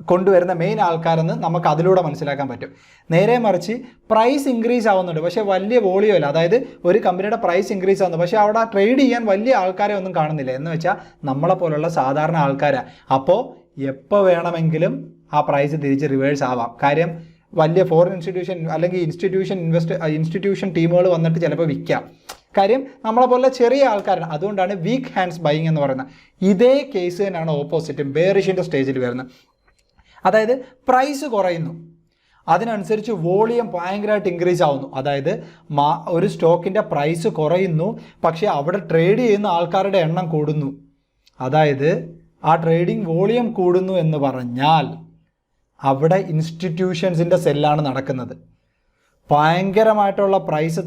കൊണ്ടുവരുന്ന മെയിൻ ആൾക്കാരെന്ന് നമുക്ക് അതിലൂടെ മനസ്സിലാക്കാൻ പറ്റും. നേരെ മറിച്ച് പ്രൈസ് ഇൻക്രീസ് ആവുന്നുണ്ട്. പക്ഷേ വലിയ വോളിയോ അല്ല. അതായത് ഒരു കമ്പനിയുടെ പ്രൈസ് ഇൻക്രീസ് ആവുന്നു. പക്ഷേ അവിടെ ട്രേഡ് ചെയ്യാൻ വലിയ ആൾക്കാരെ ഒന്നും കാണുന്നില്ല. എന്ന് വെച്ചാൽ നമ്മളെ പോലുള്ള സാധാരണ ആൾക്കാരാണ് അപ്പോൾ എപ്പോൾ വേണമെങ്കിലും ആ പ്രൈസ് തിരിച്ച് റിവേഴ്സ് ആവാം. കാര്യം വലിയ ഫോറിൻ ഇൻസ്റ്റിറ്റ്യൂഷൻ അല്ലെങ്കിൽ ഇൻസ്റ്റിറ്റ്യൂഷൻ ഇൻവെസ്റ്റ് ഇൻസ്റ്റിറ്റ്യൂഷൻ ടീമുകൾ വന്നിട്ട് ചിലപ്പോൾ വിൽക്കാം. കാര്യം നമ്മളെ പോലെ ചെറിയ ആൾക്കാരാണ്. അതുകൊണ്ടാണ് വീക്ക് ഹാൻഡ്സ് ബൈയിങ് എന്ന് പറയുന്നത്. ഇതേ കേസ് തന്നെയാണ് ഓപ്പോസിറ്റും ബേറിഷിന്റെ സ്റ്റേജിൽ വരുന്നത്. അതായത് പ്രൈസ് കുറയുന്നു. അതിനനുസരിച്ച് വോളിയം ഭയങ്കരമായിട്ട് ഇൻക്രീസ് ആവുന്നു. അതായത് മാ ഒരു സ്റ്റോക്കിന്റെ പ്രൈസ് കുറയുന്നു. പക്ഷേ അവിടെ ട്രേഡ് ചെയ്യുന്ന ആൾക്കാരുടെ എണ്ണം കൂടുന്നു. അതായത് ആ ട്രേഡിംഗ് വോളിയം കൂടുന്നു എന്ന് പറഞ്ഞാൽ അവിടെ ഇൻസ്റ്റിറ്റ്യൂഷൻസിന്റെ സെല്ലാണ് നടക്കുന്നത്. ഭയങ്കരമായിട്ടുള്ള പ്രൈസ്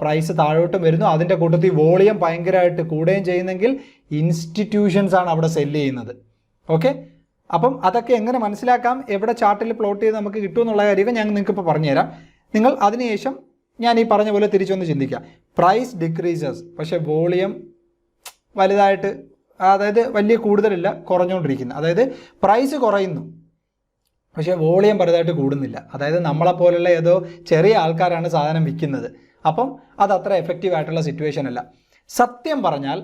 പ്രൈസ് താഴോട്ട് വരുന്നു. അതിന്റെ കൂട്ടത്തിൽ വോളിയം ഭയങ്കരമായിട്ട് കൂടുകയും ചെയ്യുന്നെങ്കിൽ ഇൻസ്റ്റിറ്റ്യൂഷൻസ് ആണ് അവിടെ സെല്ല് ചെയ്യുന്നത്. ഓക്കെ അപ്പം അതൊക്കെ എങ്ങനെ മനസ്സിലാക്കാം? എവിടെ ചാർട്ടിൽ പ്ലോട്ട് ചെയ്ത് നമുക്ക് കിട്ടുമെന്നുള്ള കാര്യം ഞാൻ നിങ്ങൾക്ക് ഇപ്പോൾ പറഞ്ഞുതരാം. നിങ്ങൾ അതിനുശേഷം ഞാൻ ഈ പറഞ്ഞ പോലെ തിരിച്ചൊന്ന് ചിന്തിക്കുക പ്രൈസ് ഡിക്രീസസ് പക്ഷേ വോളിയം വലുതായിട്ട് അതായത് വലിയ കൂടുതലില്ല കുറഞ്ഞുകൊണ്ടിരിക്കുന്നു. അതായത് പ്രൈസ് കുറയുന്നു. പക്ഷേ വോളിയം വലുതായിട്ട് കൂടുന്നില്ല. അതായത് നമ്മളെപ്പോലുള്ള ഏതോ ചെറിയ ആൾക്കാരാണ് സാധനം വിൽക്കുന്നത്. അപ്പം അത് അത്ര എഫക്റ്റീവ് ആയിട്ടുള്ള സിറ്റുവേഷൻ അല്ല. സത്യം പറഞ്ഞാൽ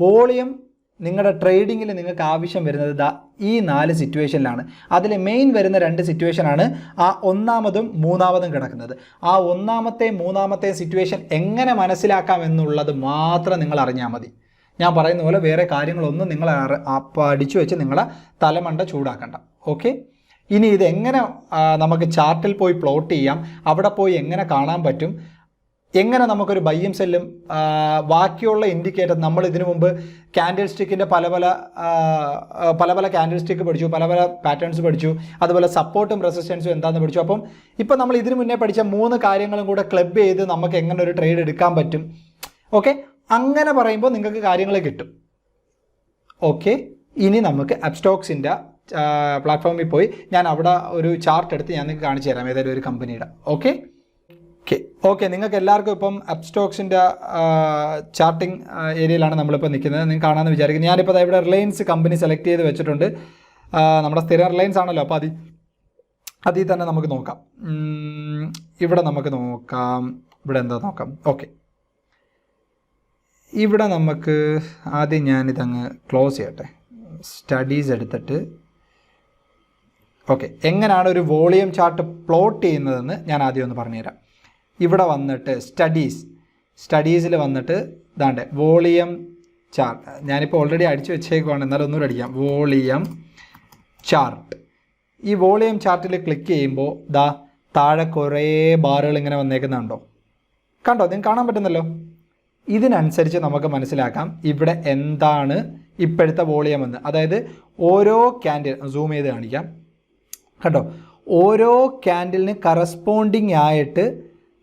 വോളിയം നിങ്ങളുടെ ട്രേഡിങ്ങിൽ നിങ്ങൾക്ക് ആവശ്യം വരുന്നത് ദാ ഈ നാല് സിറ്റുവേഷനിലാണ് അതിൽ മെയിൻ വരുന്ന രണ്ട് സിറ്റുവേഷനാണ് ആ ഒന്നാമതും മൂന്നാമതും കിടക്കുന്നത്. ആ ഒന്നാമത്തെ മൂന്നാമത്തെ സിറ്റുവേഷൻ എങ്ങനെ മനസ്സിലാക്കാം എന്നുള്ളത് മാത്രം നിങ്ങൾ അറിഞ്ഞാൽ മതി. ഞാൻ പറയുന്ന പോലെ വേറെ കാര്യങ്ങളൊന്നും നിങ്ങൾ അടിച്ചു വെച്ച് നിങ്ങളെ തലമണ്ട ചൂടാക്കണ്ട. ഓക്കെ ഇനി ഇതെങ്ങനെ നമുക്ക് ചാർട്ടിൽ പോയി പ്ലോട്ട് ചെയ്യാം? അവിടെ പോയി എങ്ങനെ കാണാൻ പറ്റും? എങ്ങനെ നമുക്കൊരു ബയ്യം സെല്ലും ബാക്കിയുള്ള ഇൻഡിക്കേറ്റർ നമ്മൾ ഇതിനു മുമ്പ് ക്യാൻഡിൽ സ്റ്റിക്കിന്റെ പല പല പല പല ക്യാൻഡിൽ സ്റ്റിക്ക് പഠിച്ചു പല പല പാറ്റേൺസ് പഠിച്ചു അതുപോലെ സപ്പോർട്ടും റെസിസ്റ്റൻസും എന്താണെന്ന് പഠിച്ചു. അപ്പം ഇപ്പം നമ്മൾ ഇതിനു മുന്നേ പഠിച്ച മൂന്ന് കാര്യങ്ങളും കൂടെ ക്ലബ് ചെയ്ത് നമുക്ക് എങ്ങനെ ഒരു ട്രേഡ് എടുക്കാൻ പറ്റും? ഓക്കെ അങ്ങനെ പറയുമ്പോൾ നിങ്ങൾക്ക് കാര്യങ്ങൾ കിട്ടും. ഓക്കെ ഇനി നമുക്ക് അപ്സ്റ്റോക്സിന്റെ പ്ലാറ്റ്ഫോമിൽ പോയി ഞാൻ അവിടെ ഒരു ചാർട്ട് എടുത്ത് ഞാൻ നിങ്ങൾക്ക് കാണിച്ചു തരാം ഏതായാലും ഒരു കമ്പനിയുടെ. ഓക്കെ ഓക്കെ ഓക്കെ നിങ്ങൾക്ക് എല്ലാവർക്കും ഇപ്പം അപ്സ്റ്റോക്സിന്റെ ചാർട്ടിംഗ് ഏരിയയിലാണ് നമ്മളിപ്പോൾ നിൽക്കുന്നത്. നിങ്ങൾക്ക് കാണാമെന്ന് വിചാരിക്കുന്നത് ഞാനിപ്പോൾ ഇവിടെ റിലയൻസ് കമ്പനി സെലക്ട് ചെയ്ത് വെച്ചിട്ടുണ്ട്. നമ്മുടെ സ്ഥിരം റിലയൻസ് ആണല്ലോ അപ്പോൾ അതി അതിൽ തന്നെ നമുക്ക് നോക്കാം. ഇവിടെ നമുക്ക് നോക്കാം. ഇവിടെ എന്താ നോക്കാം? ഓക്കെ ഇവിടെ നമുക്ക് ആദ്യം ഞാനിതങ്ങ് ക്ലോസ് ചെയ്യട്ടെ. സ്റ്റഡീസ് എടുത്തിട്ട്. ഓക്കെ എങ്ങനെയാണ് ഒരു വോളിയം ചാർട്ട് പ്ലോട്ട് ചെയ്യുന്നതെന്ന് ഞാൻ ആദ്യം ഒന്ന് പറഞ്ഞുതരാം. ഇവിടെ വന്നിട്ട് സ്റ്റഡീസ് സ്റ്റഡീസിൽ വന്നിട്ട് ഇതാണ്ട് വോളിയം ചാർട്ട് ഞാനിപ്പോൾ ഓൾറെഡി അടിച്ചു വെച്ചേക്കുവാണ് എന്നാലും ഒന്നുകൂടെ അടിക്കാം. വോളിയം ചാർട്ട് ഈ വോളിയം ചാർട്ടിൽ ക്ലിക്ക് ചെയ്യുമ്പോൾ ദാ താഴെ കുറേ ബാറുകൾ ഇങ്ങനെ വന്നേക്കുന്നുണ്ടോ? കണ്ടോ? നിങ്ങൾക്ക് കാണാൻ പറ്റുന്നല്ലോ? ഇതിനനുസരിച്ച് നമുക്ക് മനസ്സിലാക്കാം ഇവിടെ എന്താണ് ഇപ്പോഴത്തെ വോളിയം എന്ന്. അതായത് ഓരോ ക്യാൻഡിൽ സൂം ചെയ്ത് കാണിക്കാം. കണ്ടോ? ഓരോ ക്യാൻഡിലിന് കറസ്പോണ്ടിങ് ആയിട്ട്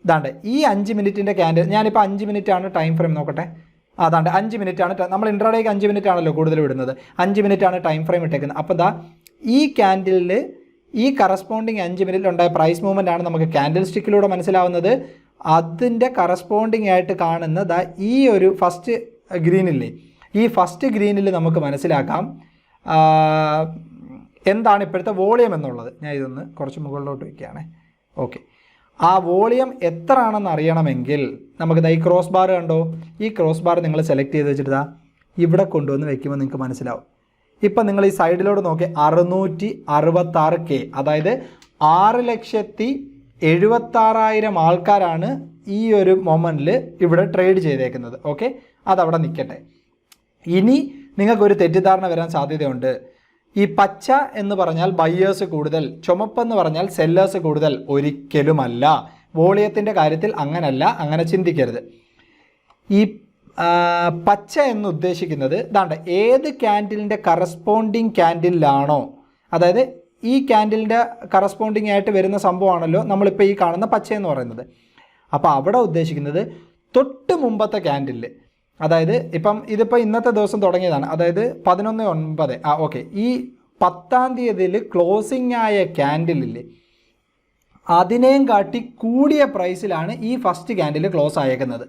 ഇതാണ്ട് ഈ അഞ്ച് മിനിറ്റിന്റെ ക്യാൻഡിൽ ഞാനിപ്പോൾ അഞ്ച് മിനിറ്റ് ആണ് ടൈം ഫ്രെയിം നോക്കട്ടെ അതാണ്ട് അഞ്ച് മിനിറ്റ് ആണ് ట- നമ്മൾ ഇൻട്രാഡേക്ക് അഞ്ച് മിനിറ്റ് ആണല്ലോ കൂടുതൽ വിടുന്നത്. അഞ്ച് മിനിറ്റ് ആണ് ടൈം ഫ്രെയിം ഇട്ടേക്കുന്നത്. അപ്പോൾ ദാ ഈ ക്യാൻഡിലിൽ ഈ കറസ്പോണ്ടിങ് അഞ്ച് മിനിറ്റിൽ ഉണ്ടായ പ്രൈസ് മൂവ്മെന്റ് ആണ് നമുക്ക് ക്യാൻഡിൽ സ്റ്റിക്കിലൂടെ മനസ്സിലാവുന്നത്. അതിന്റെ കറസ്പോണ്ടിങ് ആയിട്ട് കാണുന്ന ദാ ഈ ഒരു ഫസ്റ്റ് ഗ്രീനില്ലേ ഈ ഫസ്റ്റ് ഗ്രീനിൽ നമുക്ക് മനസ്സിലാക്കാം. എന്താണ് ഇപ്പോഴത്തെ വോളിയം എന്നുള്ളത്? ഞാൻ ഇതൊന്ന് കുറച്ച് മുകളിലോട്ട് വയ്ക്കുകയാണേ. ഓക്കെ ആ വോളിയം എത്ര ആണെന്ന് അറിയണമെങ്കിൽ നമുക്ക് ഈ ക്രോസ് ബാർ കണ്ടോ? ഈ ക്രോസ് ബാർ നിങ്ങൾ സെലക്ട് ചെയ്ത് വെച്ചിട്ട് ഇവിടെ കൊണ്ടുവന്ന് വെക്കുമ്പോൾ നിങ്ങൾക്ക് മനസ്സിലാവും. ഇപ്പം നിങ്ങൾ ഈ സൈഡിലോട്ട് നോക്കി അറുന്നൂറ്റി അറുപത്താറ് കെ അതായത് ആറ് ലക്ഷത്തി എഴുപത്താറായിരം ആൾക്കാരാണ് ഈ ഒരു മൊമെന്റിൽ ഇവിടെ ട്രേഡ് ചെയ്തേക്കുന്നത്. ഓക്കെ അതവിടെ നിൽക്കട്ടെ. ഇനി നിങ്ങൾക്കൊരു തെറ്റിദ്ധാരണ വരാൻ സാധ്യതയുണ്ട്. ഈ പച്ച എന്ന് പറഞ്ഞാൽ ബയ്യേഴ്സ് കൂടുതൽ ചുമപ്പെന്ന് പറഞ്ഞാൽ സെല്ലേഴ്സ് കൂടുതൽ ഒരിക്കലുമല്ല. വോളിയത്തിന്റെ കാര്യത്തിൽ അങ്ങനല്ല അങ്ങനെ ചിന്തിക്കരുത്. ഈ പച്ച എന്ന് ഉദ്ദേശിക്കുന്നത് ഇതാണ്ട് ഏത് ക്യാൻഡിലിന്റെ കറസ്പോണ്ടിങ് ക്യാൻഡിലാണോ അതായത് ഈ ക്യാൻഡിലിന്റെ കറസ്പോണ്ടിങ് ആയിട്ട് വരുന്ന സംഭവമാണല്ലോ നമ്മളിപ്പോൾ ഈ കാണുന്ന പച്ചയെന്ന് പറയുന്നത്. അപ്പോൾ അവിടെ ഉദ്ദേശിക്കുന്നത് തൊട്ട് മുമ്പത്തെ ക്യാൻഡിലിൽ അതായത് ഇപ്പം ഇതിപ്പോൾ ഇന്നത്തെ ദിവസം തുടങ്ങിയതാണ് അതായത് പതിനൊന്ന് ഒൻപത് ആ ഓക്കെ. ഈ പത്താം തീയതിയിൽ ക്ലോസിംഗ് ആയ ക്യാൻഡിലിൽ അതിനെയും കാട്ടി കൂടിയ പ്രൈസിലാണ് ഈ ഫസ്റ്റ് ക്യാൻഡിൽ ക്ലോസ് ആയേക്കുന്നത്.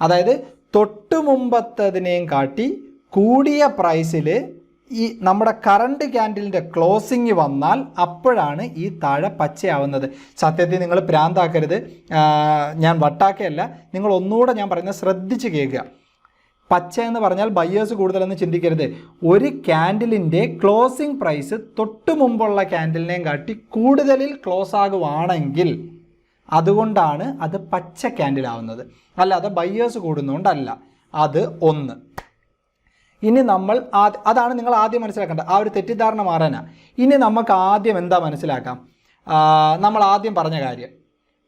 അതായത് തൊട്ട് മുമ്പത്തതിനെയും കാട്ടി കൂടിയ പ്രൈസിൽ ഈ നമ്മുടെ കറണ്ട് ക്യാൻഡിലിന്റെ ക്ലോസിങ് വന്നാൽ അപ്പോഴാണ് ഈ താഴെ പച്ചയാവുന്നത്. സത്യത്തിൽ നിങ്ങൾ പ്രാന്താക്കരുത് ഞാൻ വട്ടാക്കയല്ല. നിങ്ങൾ ഒന്നുകൂടെ ഞാൻ പറയുന്നത് ശ്രദ്ധിച്ച് കേൾക്കുക. പച്ച എന്ന് പറഞ്ഞാൽ ബയ്യേഴ്സ് കൂടുതലെന്ന് ചിന്തിക്കരുത്. ഒരു ക്യാൻഡിലിന്റെ ക്ലോസിംഗ് പ്രൈസ് തൊട്ട് മുമ്പുള്ള ക്യാൻഡിലിനെയും കാട്ടി കൂടുതലിൽ ക്ലോസ് ആകുവാണെങ്കിൽ അതുകൊണ്ടാണ് അത് പച്ച ക്യാൻഡിലാവുന്നത് അല്ലാതെ ബയ്യേഴ്സ് കൂടുന്നതുകൊണ്ടല്ല അത് ഒന്ന്. ഇനി നമ്മൾ അതാണ് നിങ്ങൾ ആദ്യം മനസ്സിലാക്കേണ്ടത് ആ ഒരു തെറ്റിദ്ധാരണ മാറാനാ. ഇനി നമുക്ക് ആദ്യം എന്താ മനസ്സിലാക്കാം? നമ്മൾ ആദ്യം പറഞ്ഞ കാര്യം.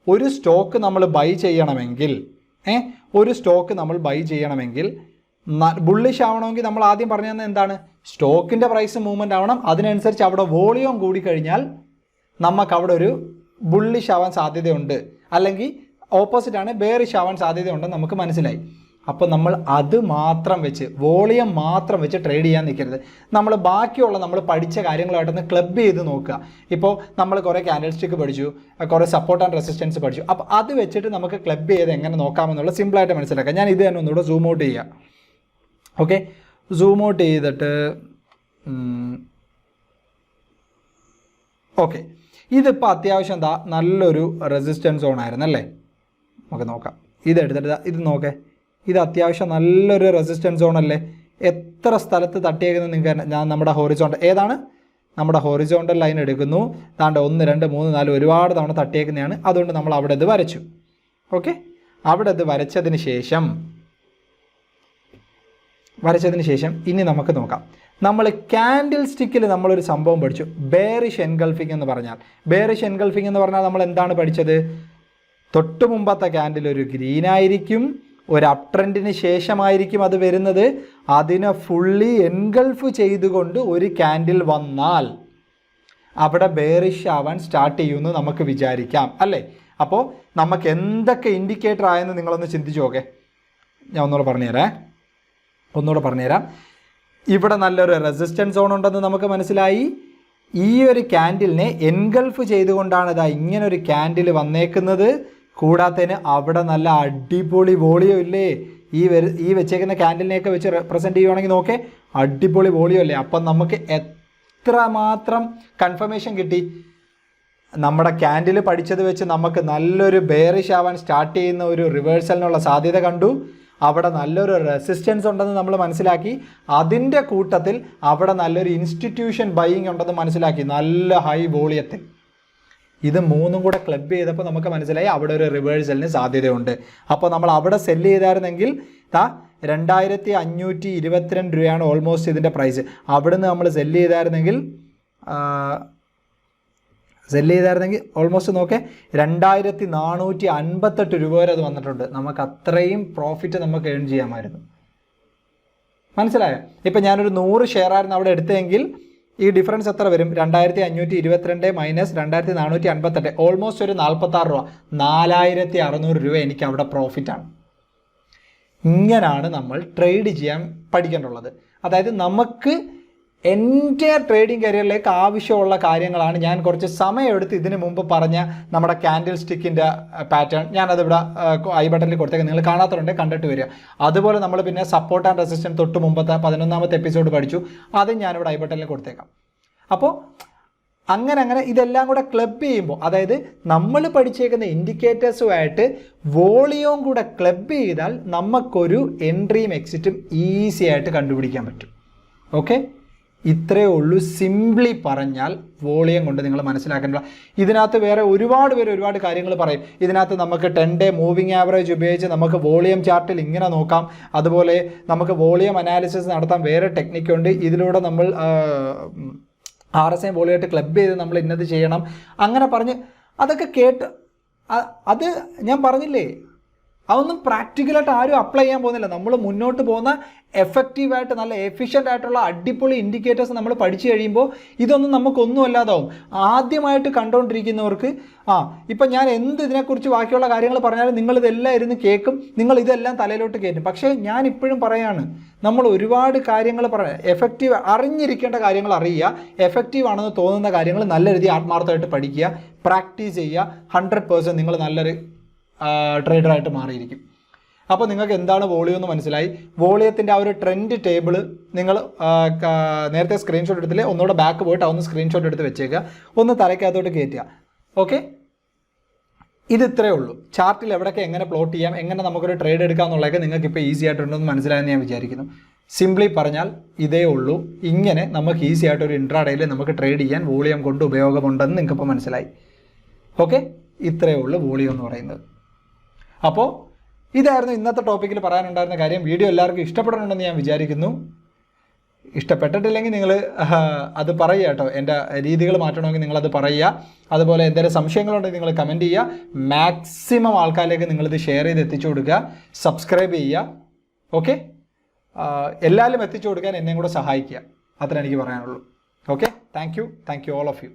ഒരു സ്റ്റോക്ക് നമ്മൾ ബൈ ചെയ്യണമെങ്കിൽ ഏ ഒരു സ്റ്റോക്ക് നമ്മൾ ബൈ ചെയ്യണമെങ്കിൽ ബുള്ളിഷ് ആവണമെങ്കിൽ നമ്മൾ ആദ്യം പറഞ്ഞു തന്നെ എന്താണ്? സ്റ്റോക്കിന്റെ പ്രൈസ് മൂവ്മെന്റ് ആവണം. അതിനനുസരിച്ച് അവിടെ വോളിയം കൂടി കഴിഞ്ഞാൽ നമുക്ക് അവിടെ ഒരു ബുള്ളിഷ് ആവാൻ സാധ്യതയുണ്ട്. അല്ലെങ്കിൽ ഓപ്പോസിറ്റ് ആണ് ബേറിഷ് ആവാൻ സാധ്യതയുണ്ടെന്ന് നമുക്ക് മനസ്സിലായി. അപ്പോൾ നമ്മൾ അത് മാത്രം വെച്ച് വോളിയം മാത്രം വെച്ച് ട്രേഡ് ചെയ്യാൻ നിൽക്കരുത്. നമ്മൾ ബാക്കിയുള്ള നമ്മൾ പഠിച്ച കാര്യങ്ങളായിട്ടൊന്ന് ക്ലബ് ചെയ്ത് നോക്കുക. ഇപ്പോൾ നമ്മൾ കുറേ ക്യാൻഡിൽ സ്റ്റിക്ക് പഠിച്ചു കുറേ സപ്പോർട്ട് ആൻഡ് റെസിസ്റ്റൻസ് പഠിച്ചു. അപ്പോൾ അത് വെച്ചിട്ട് നമുക്ക് ക്ലബ് ചെയ്ത് എങ്ങനെ നോക്കാമെന്നുള്ള സിമ്പിളായിട്ട് മനസ്സിലാക്കാം. ഞാൻ ഇത് തന്നെ ഒന്നുകൂടെ സൂം ഔട്ട് ചെയ്യുക ഓക്കെ സൂം ഔട്ട് ചെയ്തിട്ട് ഓക്കെ ഇതിപ്പോൾ അത്യാവശ്യം എന്താ നല്ലൊരു റെസിസ്റ്റൻസ് ആയിരുന്നു അല്ലേ? നമുക്ക് നോക്കാം. ഇത് എടുത്തിട്ട് ദാ ഇത് നോക്കേ. ഇത് അത്യാവശ്യം നല്ലൊരു റെസിസ്റ്റൻസ് സോൺ അല്ലേ? എത്ര സ്ഥലത്ത് തട്ടിയേക്കുന്നത് നിങ്ങൾക്ക് ഞാൻ നമ്മുടെ ഹോറിസോണ്ടൽ ഏതാണ്? നമ്മുടെ ഹോറിസോണ്ടൽ ലൈൻ എടുക്കുന്നു. താണ്ട് ഒന്ന് രണ്ട് മൂന്ന് നാല് ഒരുപാട് തവണ തട്ടിയേക്കുന്നതാണ്. അതുകൊണ്ട് നമ്മൾ അവിടെ ഇത് വരച്ചു. ഓക്കെ അവിടെ ഇത് വരച്ചതിന് ശേഷം വരച്ചതിന് ശേഷം ഇനി നമുക്ക് നോക്കാം. നമ്മൾ ക്യാൻഡിൽ സ്റ്റിക്കിൽ നമ്മളൊരു സംഭവം പഠിച്ചു. ബേറിഷ് എൻഗൾഫിംഗ് എന്ന് പറഞ്ഞാൽ. ബേറിഷ് എൻഗൾഫിംഗ് എന്ന് പറഞ്ഞാൽ നമ്മൾ എന്താണ് പഠിച്ചത്? തൊട്ട് മുമ്പത്തെ ക്യാൻഡിൽ ഒരു ഗ്രീൻ ആയിരിക്കും ഒരു അപ് ട്രെൻഡിന് ശേഷമായിരിക്കും അത് വരുന്നത്. അതിനെ ഫുള്ളി എൻഗൾഫ് ചെയ്തുകൊണ്ട് ഒരു ക്യാൻഡിൽ വന്നാൽ അവിടെ ബേറിഷ് ആവാൻ സ്റ്റാർട്ട് ചെയ്യുമെന്ന് നമുക്ക് വിചാരിക്കാം അല്ലേ? അപ്പോൾ നമുക്ക് എന്തൊക്കെ ഇൻഡിക്കേറ്റർ ആയെന്ന് നിങ്ങളൊന്ന് ചിന്തിച്ചു നോക്കേ. ഞാൻ ഒന്നുകൂടെ പറഞ്ഞുതരാം. ഒന്നുകൂടെ പറഞ്ഞുതരാം. ഇവിടെ നല്ലൊരു റെസിസ്റ്റൻസ് സോൺ ഉണ്ടെന്ന് നമുക്ക് മനസ്സിലായി. ഈ ഒരു ക്യാൻഡിലിനെ എൻഗൾഫ് ചെയ്തുകൊണ്ടാണ് ഇതാ ഇങ്ങനൊരു ക്യാൻഡിൽ വന്നേക്കുന്നത്. കൂടാത്തതിന് അവിടെ നല്ല അടിപൊളി വോളിയോ ഇല്ലേ? ഈ വരു ഈ വെച്ചേക്കുന്ന ക്യാൻഡിലിനെയൊക്കെ വെച്ച് റെപ്രസെന്റ് ചെയ്യുവാണെങ്കിൽ നോക്കേ അടിപൊളി വോളിയോ അല്ലേ? അപ്പം നമുക്ക് എത്രമാത്രം കൺഫർമേഷൻ കിട്ടി? നമ്മുടെ ക്യാൻഡിൽ പഠിച്ചത് വെച്ച് നമുക്ക് നല്ലൊരു ബെയറിഷ് ആവാൻ സ്റ്റാർട്ട് ചെയ്യുന്ന ഒരു റിവേഴ്സലിനുള്ള സാധ്യത കണ്ടു. അവിടെ നല്ലൊരു റെസിസ്റ്റൻസ് ഉണ്ടെന്ന് നമ്മൾ മനസ്സിലാക്കി. അതിന്റെ കൂട്ടത്തിൽ അവിടെ നല്ലൊരു ഇൻസ്റ്റിറ്റ്യൂഷൻ ബൈയിങ് ഉണ്ടെന്ന് മനസ്സിലാക്കി. നല്ല ഹൈ വോളിയത്തിൽ. ഇത് മൂന്നും കൂടെ ക്ലബ് ചെയ്തപ്പോൾ നമുക്ക് മനസ്സിലായി അവിടെ ഒരു റിവേഴ്സലിന് സാധ്യതയുണ്ട്. അപ്പോൾ നമ്മൾ അവിടെ സെല്ല് ചെയ്തായിരുന്നെങ്കിൽ താ രണ്ടായിരത്തി അഞ്ഞൂറ്റി ഇരുപത്തിരണ്ട് രൂപയാണ് ഓൾമോസ്റ്റ് ഇതിന്റെ പ്രൈസ് അവിടുന്ന് നമ്മൾ സെല്ല് ചെയ്തായിരുന്നെങ്കിൽ സെല്ല് ചെയ്തായിരുന്നെങ്കിൽ ഓൾമോസ്റ്റ് നോക്കേ രണ്ടായിരത്തി നാനൂറ്റി അൻപത്തെട്ട് രൂപ വരെ അത് വന്നിട്ടുണ്ട്. നമുക്ക് അത്രയും പ്രോഫിറ്റ് നമുക്ക് ഏൺ ചെയ്യാമായിരുന്നു. മനസ്സിലായോ? ഇപ്പം ഞാനൊരു നൂറ് ഷെയർ ആയിരുന്നു അവിടെ എടുത്തതെങ്കിൽ ഈ ഡിഫറൻസ് എത്ര വരും? രണ്ടായിരത്തി അഞ്ഞൂറ്റി ഇരുപത്തിരണ്ട് മൈനസ് രണ്ടായിരത്തി നാനൂറ്റി അൻപത്തെട്ട് ഓൾമോസ്റ്റ് ഒരു നാൽപ്പത്താറ് രൂപ. നാലായിരത്തി അറുന്നൂറ് രൂപ എനിക്ക് അവിടെ പ്രോഫിറ്റാണ് ഇങ്ങനെയാണ് നമ്മൾ ട്രേഡ് ചെയ്യാൻ പഠിക്കേണ്ടുള്ളത് അതായത് നമുക്ക് എന്റെ ട്രേഡിംഗ് കരിയറിലേക്ക് ആവശ്യമുള്ള കാര്യങ്ങളാണ് ഞാൻ കുറച്ച് സമയമെടുത്ത് ഇതിന് മുമ്പ് പറഞ്ഞ നമ്മുടെ ക്യാൻഡിൽ സ്റ്റിക്കിന്റെ പാറ്റേൺ ഞാനതിവിടെ ഐ ബട്ടണിൽ കൊടുത്തേക്കാം. നിങ്ങൾ കാണാത്തതുണ്ട് കണ്ടിട്ട് വരിക. അതുപോലെ നമ്മൾ പിന്നെ സപ്പോർട്ട് ആൻഡ് റെസിസ്റ്റൻസ് തൊട്ട് മുമ്പത്തെ പതിനൊന്നാമത്തെ എപ്പിസോഡ് പഠിച്ചു. അതും ഞാനിവിടെ ഐ ബട്ടണിൽ കൊടുത്തേക്കാം. അപ്പോൾ അങ്ങനെ അങ്ങനെ ഇതെല്ലാം കൂടെ ക്ലബ് ചെയ്യുമ്പോൾ അതായത് നമ്മൾ പഠിച്ചേക്കുന്ന ഇൻഡിക്കേറ്റേഴ്സുമായിട്ട് വോളിയവും കൂടെ ക്ലബ് ചെയ്താൽ നമുക്കൊരു എൻട്രിയും എക്സിറ്റും ഈസി ആയിട്ട് കണ്ടുപിടിക്കാൻ പറ്റും. ഓക്കെ ഇത്രയേ ഉള്ളൂ. സിംപ്ലി പറഞ്ഞാൽ വോളിയം കൊണ്ട് നിങ്ങൾ മനസ്സിലാക്കേണ്ട ഇതിനകത്ത് വേറെ ഒരുപാട് പേര് ഒരുപാട് കാര്യങ്ങൾ പറയും. ഇതിനകത്ത് നമുക്ക് ടെൻ ഡേ മൂവിങ് ആവറേജ് ഉപയോഗിച്ച് നമുക്ക് വോളിയം ചാർട്ടിൽ ഇങ്ങനെ നോക്കാം. അതുപോലെ നമുക്ക് വോളിയം അനാലിസിസ് നടത്താൻ വേറെ ടെക്നിക്ക് ഉണ്ട്. ഇതിലൂടെ നമ്മൾ ആർ എസ് എം വോളിയായിട്ട് ക്ലബ് ചെയ്ത് നമ്മൾ ഇന്നത് ചെയ്യണം. അങ്ങനെ പറഞ്ഞ് അതൊക്കെ കേട്ട് അത് ഞാൻ പറഞ്ഞില്ലേ? അതൊന്നും പ്രാക്ടിക്കലായിട്ട് ആരും അപ്ലൈ ചെയ്യാൻ പോകുന്നില്ല. നമ്മൾ മുന്നോട്ട് പോകുന്ന എഫക്റ്റീവായിട്ട് നല്ല എഫിഷ്യന്റ് ആയിട്ടുള്ള അടിപൊളി ഇൻഡിക്കേറ്റേഴ്സ് നമ്മൾ പഠിച്ചു കഴിയുമ്പോൾ ഇതൊന്നും നമുക്കൊന്നും അല്ലാതാവും. ആദ്യമായിട്ട് കണ്ടുകൊണ്ടിരിക്കുന്നവർക്ക് ആ ഇപ്പം ഞാൻ എന്ത് ഇതിനെക്കുറിച്ച് ബാക്കിയുള്ള കാര്യങ്ങൾ പറഞ്ഞാലും നിങ്ങൾ ഇതെല്ലാം ഇരുന്ന് കേൾക്കും നിങ്ങൾ ഇതെല്ലാം തലയിലോട്ട് കയറ്റും പക്ഷേ ഞാൻ ഇപ്പോഴും പറയാണ് നമ്മൾ ഒരുപാട് കാര്യങ്ങൾ പറയാം എഫക്റ്റീവ് അറിഞ്ഞിരിക്കേണ്ട കാര്യങ്ങൾ അറിയുക എഫക്റ്റീവ് ആണെന്ന് തോന്നുന്ന കാര്യങ്ങൾ നല്ല രീതിയിൽ ആത്മാർത്ഥമായിട്ട് പഠിക്കുക പ്രാക്ടീസ് ചെയ്യുക ഹൺഡ്രഡ് പേഴ്സന്റ് നിങ്ങൾ നല്ലൊരു ട്രേഡറായിട്ട് മാറിയിരിക്കും. അപ്പോൾ നിങ്ങൾക്ക് എന്താണ് വോളിയം എന്ന് മനസ്സിലായി. വോളിയത്തിന്റെ ആ ഒരു ട്രെൻഡ് ടേബിൾ നിങ്ങൾ നേരത്തെ സ്ക്രീൻഷോട്ട് എടുത്തില്ലേ? ഒന്നുകൂടെ ബാക്ക് പോയിട്ട് അതൊന്ന് സ്ക്രീൻഷോട്ട് എടുത്ത് വെച്ചേക്കുക. ഒന്ന് തലയ്ക്കകത്തോട്ട് കയറ്റുക ഓക്കെ ഇത് ഇത്രയേ ഉള്ളൂ. ചാർട്ടിൽ എവിടെയൊക്കെ എങ്ങനെ പ്ലോട്ട് ചെയ്യാം എങ്ങനെ നമുക്കൊരു ട്രേഡ് എടുക്കാം എന്നുള്ളതൊക്കെ നിങ്ങൾക്ക് ഇപ്പോൾ ഈസി ആയിട്ടുണ്ടെന്ന് മനസ്സിലായെന്ന് ഞാൻ വിചാരിക്കുന്നു. സിംപ്ലി പറഞ്ഞാൽ ഇതേ ഉള്ളൂ. ഇങ്ങനെ നമുക്ക് ഈസി ആയിട്ട് ഒരു ഇൻട്രാഡേയിൽ നമുക്ക് ട്രേഡ് ചെയ്യാൻ വോളിയം കൊണ്ട് ഉപയോഗമുണ്ടെന്ന് നിങ്ങൾക്കിപ്പോൾ മനസ്സിലായി. ഓക്കെ ഇത്രയേ ഉള്ളൂ വോളിയം എന്ന് പറയുന്നത്. അപ്പോൾ ഇതായിരുന്നു ഇന്നത്തെ ടോപ്പിക്കിൽ പറയാനുണ്ടായിരുന്ന കാര്യം. വീഡിയോ എല്ലാവർക്കും ഇഷ്ടപ്പെടുന്നുണ്ടെന്ന് ഞാൻ വിചാരിക്കുന്നു. ഇഷ്ടപ്പെട്ടിട്ടില്ലെങ്കിൽ നിങ്ങൾ അത് പറയുക കേട്ടോ. എന്റെ രീതികൾ മാറ്റണമെങ്കിൽ നിങ്ങളത് പറയുക. അതുപോലെ എന്തെങ്കിലും സംശയങ്ങളുണ്ടെങ്കിൽ നിങ്ങൾ കമന്റ് ചെയ്യുക. മാക്സിമം ആൾക്കാരിലേക്ക് നിങ്ങളിത് ഷെയർ ചെയ്ത് എത്തിച്ചു കൊടുക്കുക. സബ്സ്ക്രൈബ് ചെയ്യുക. ഓക്കെ എല്ലാവരും എത്തിച്ചു കൊടുക്കാൻ എന്നെയും കൂടെ സഹായിക്കുക. അത്ര എനിക്ക് പറയാനുള്ളൂ. Okay thank you thank you all of you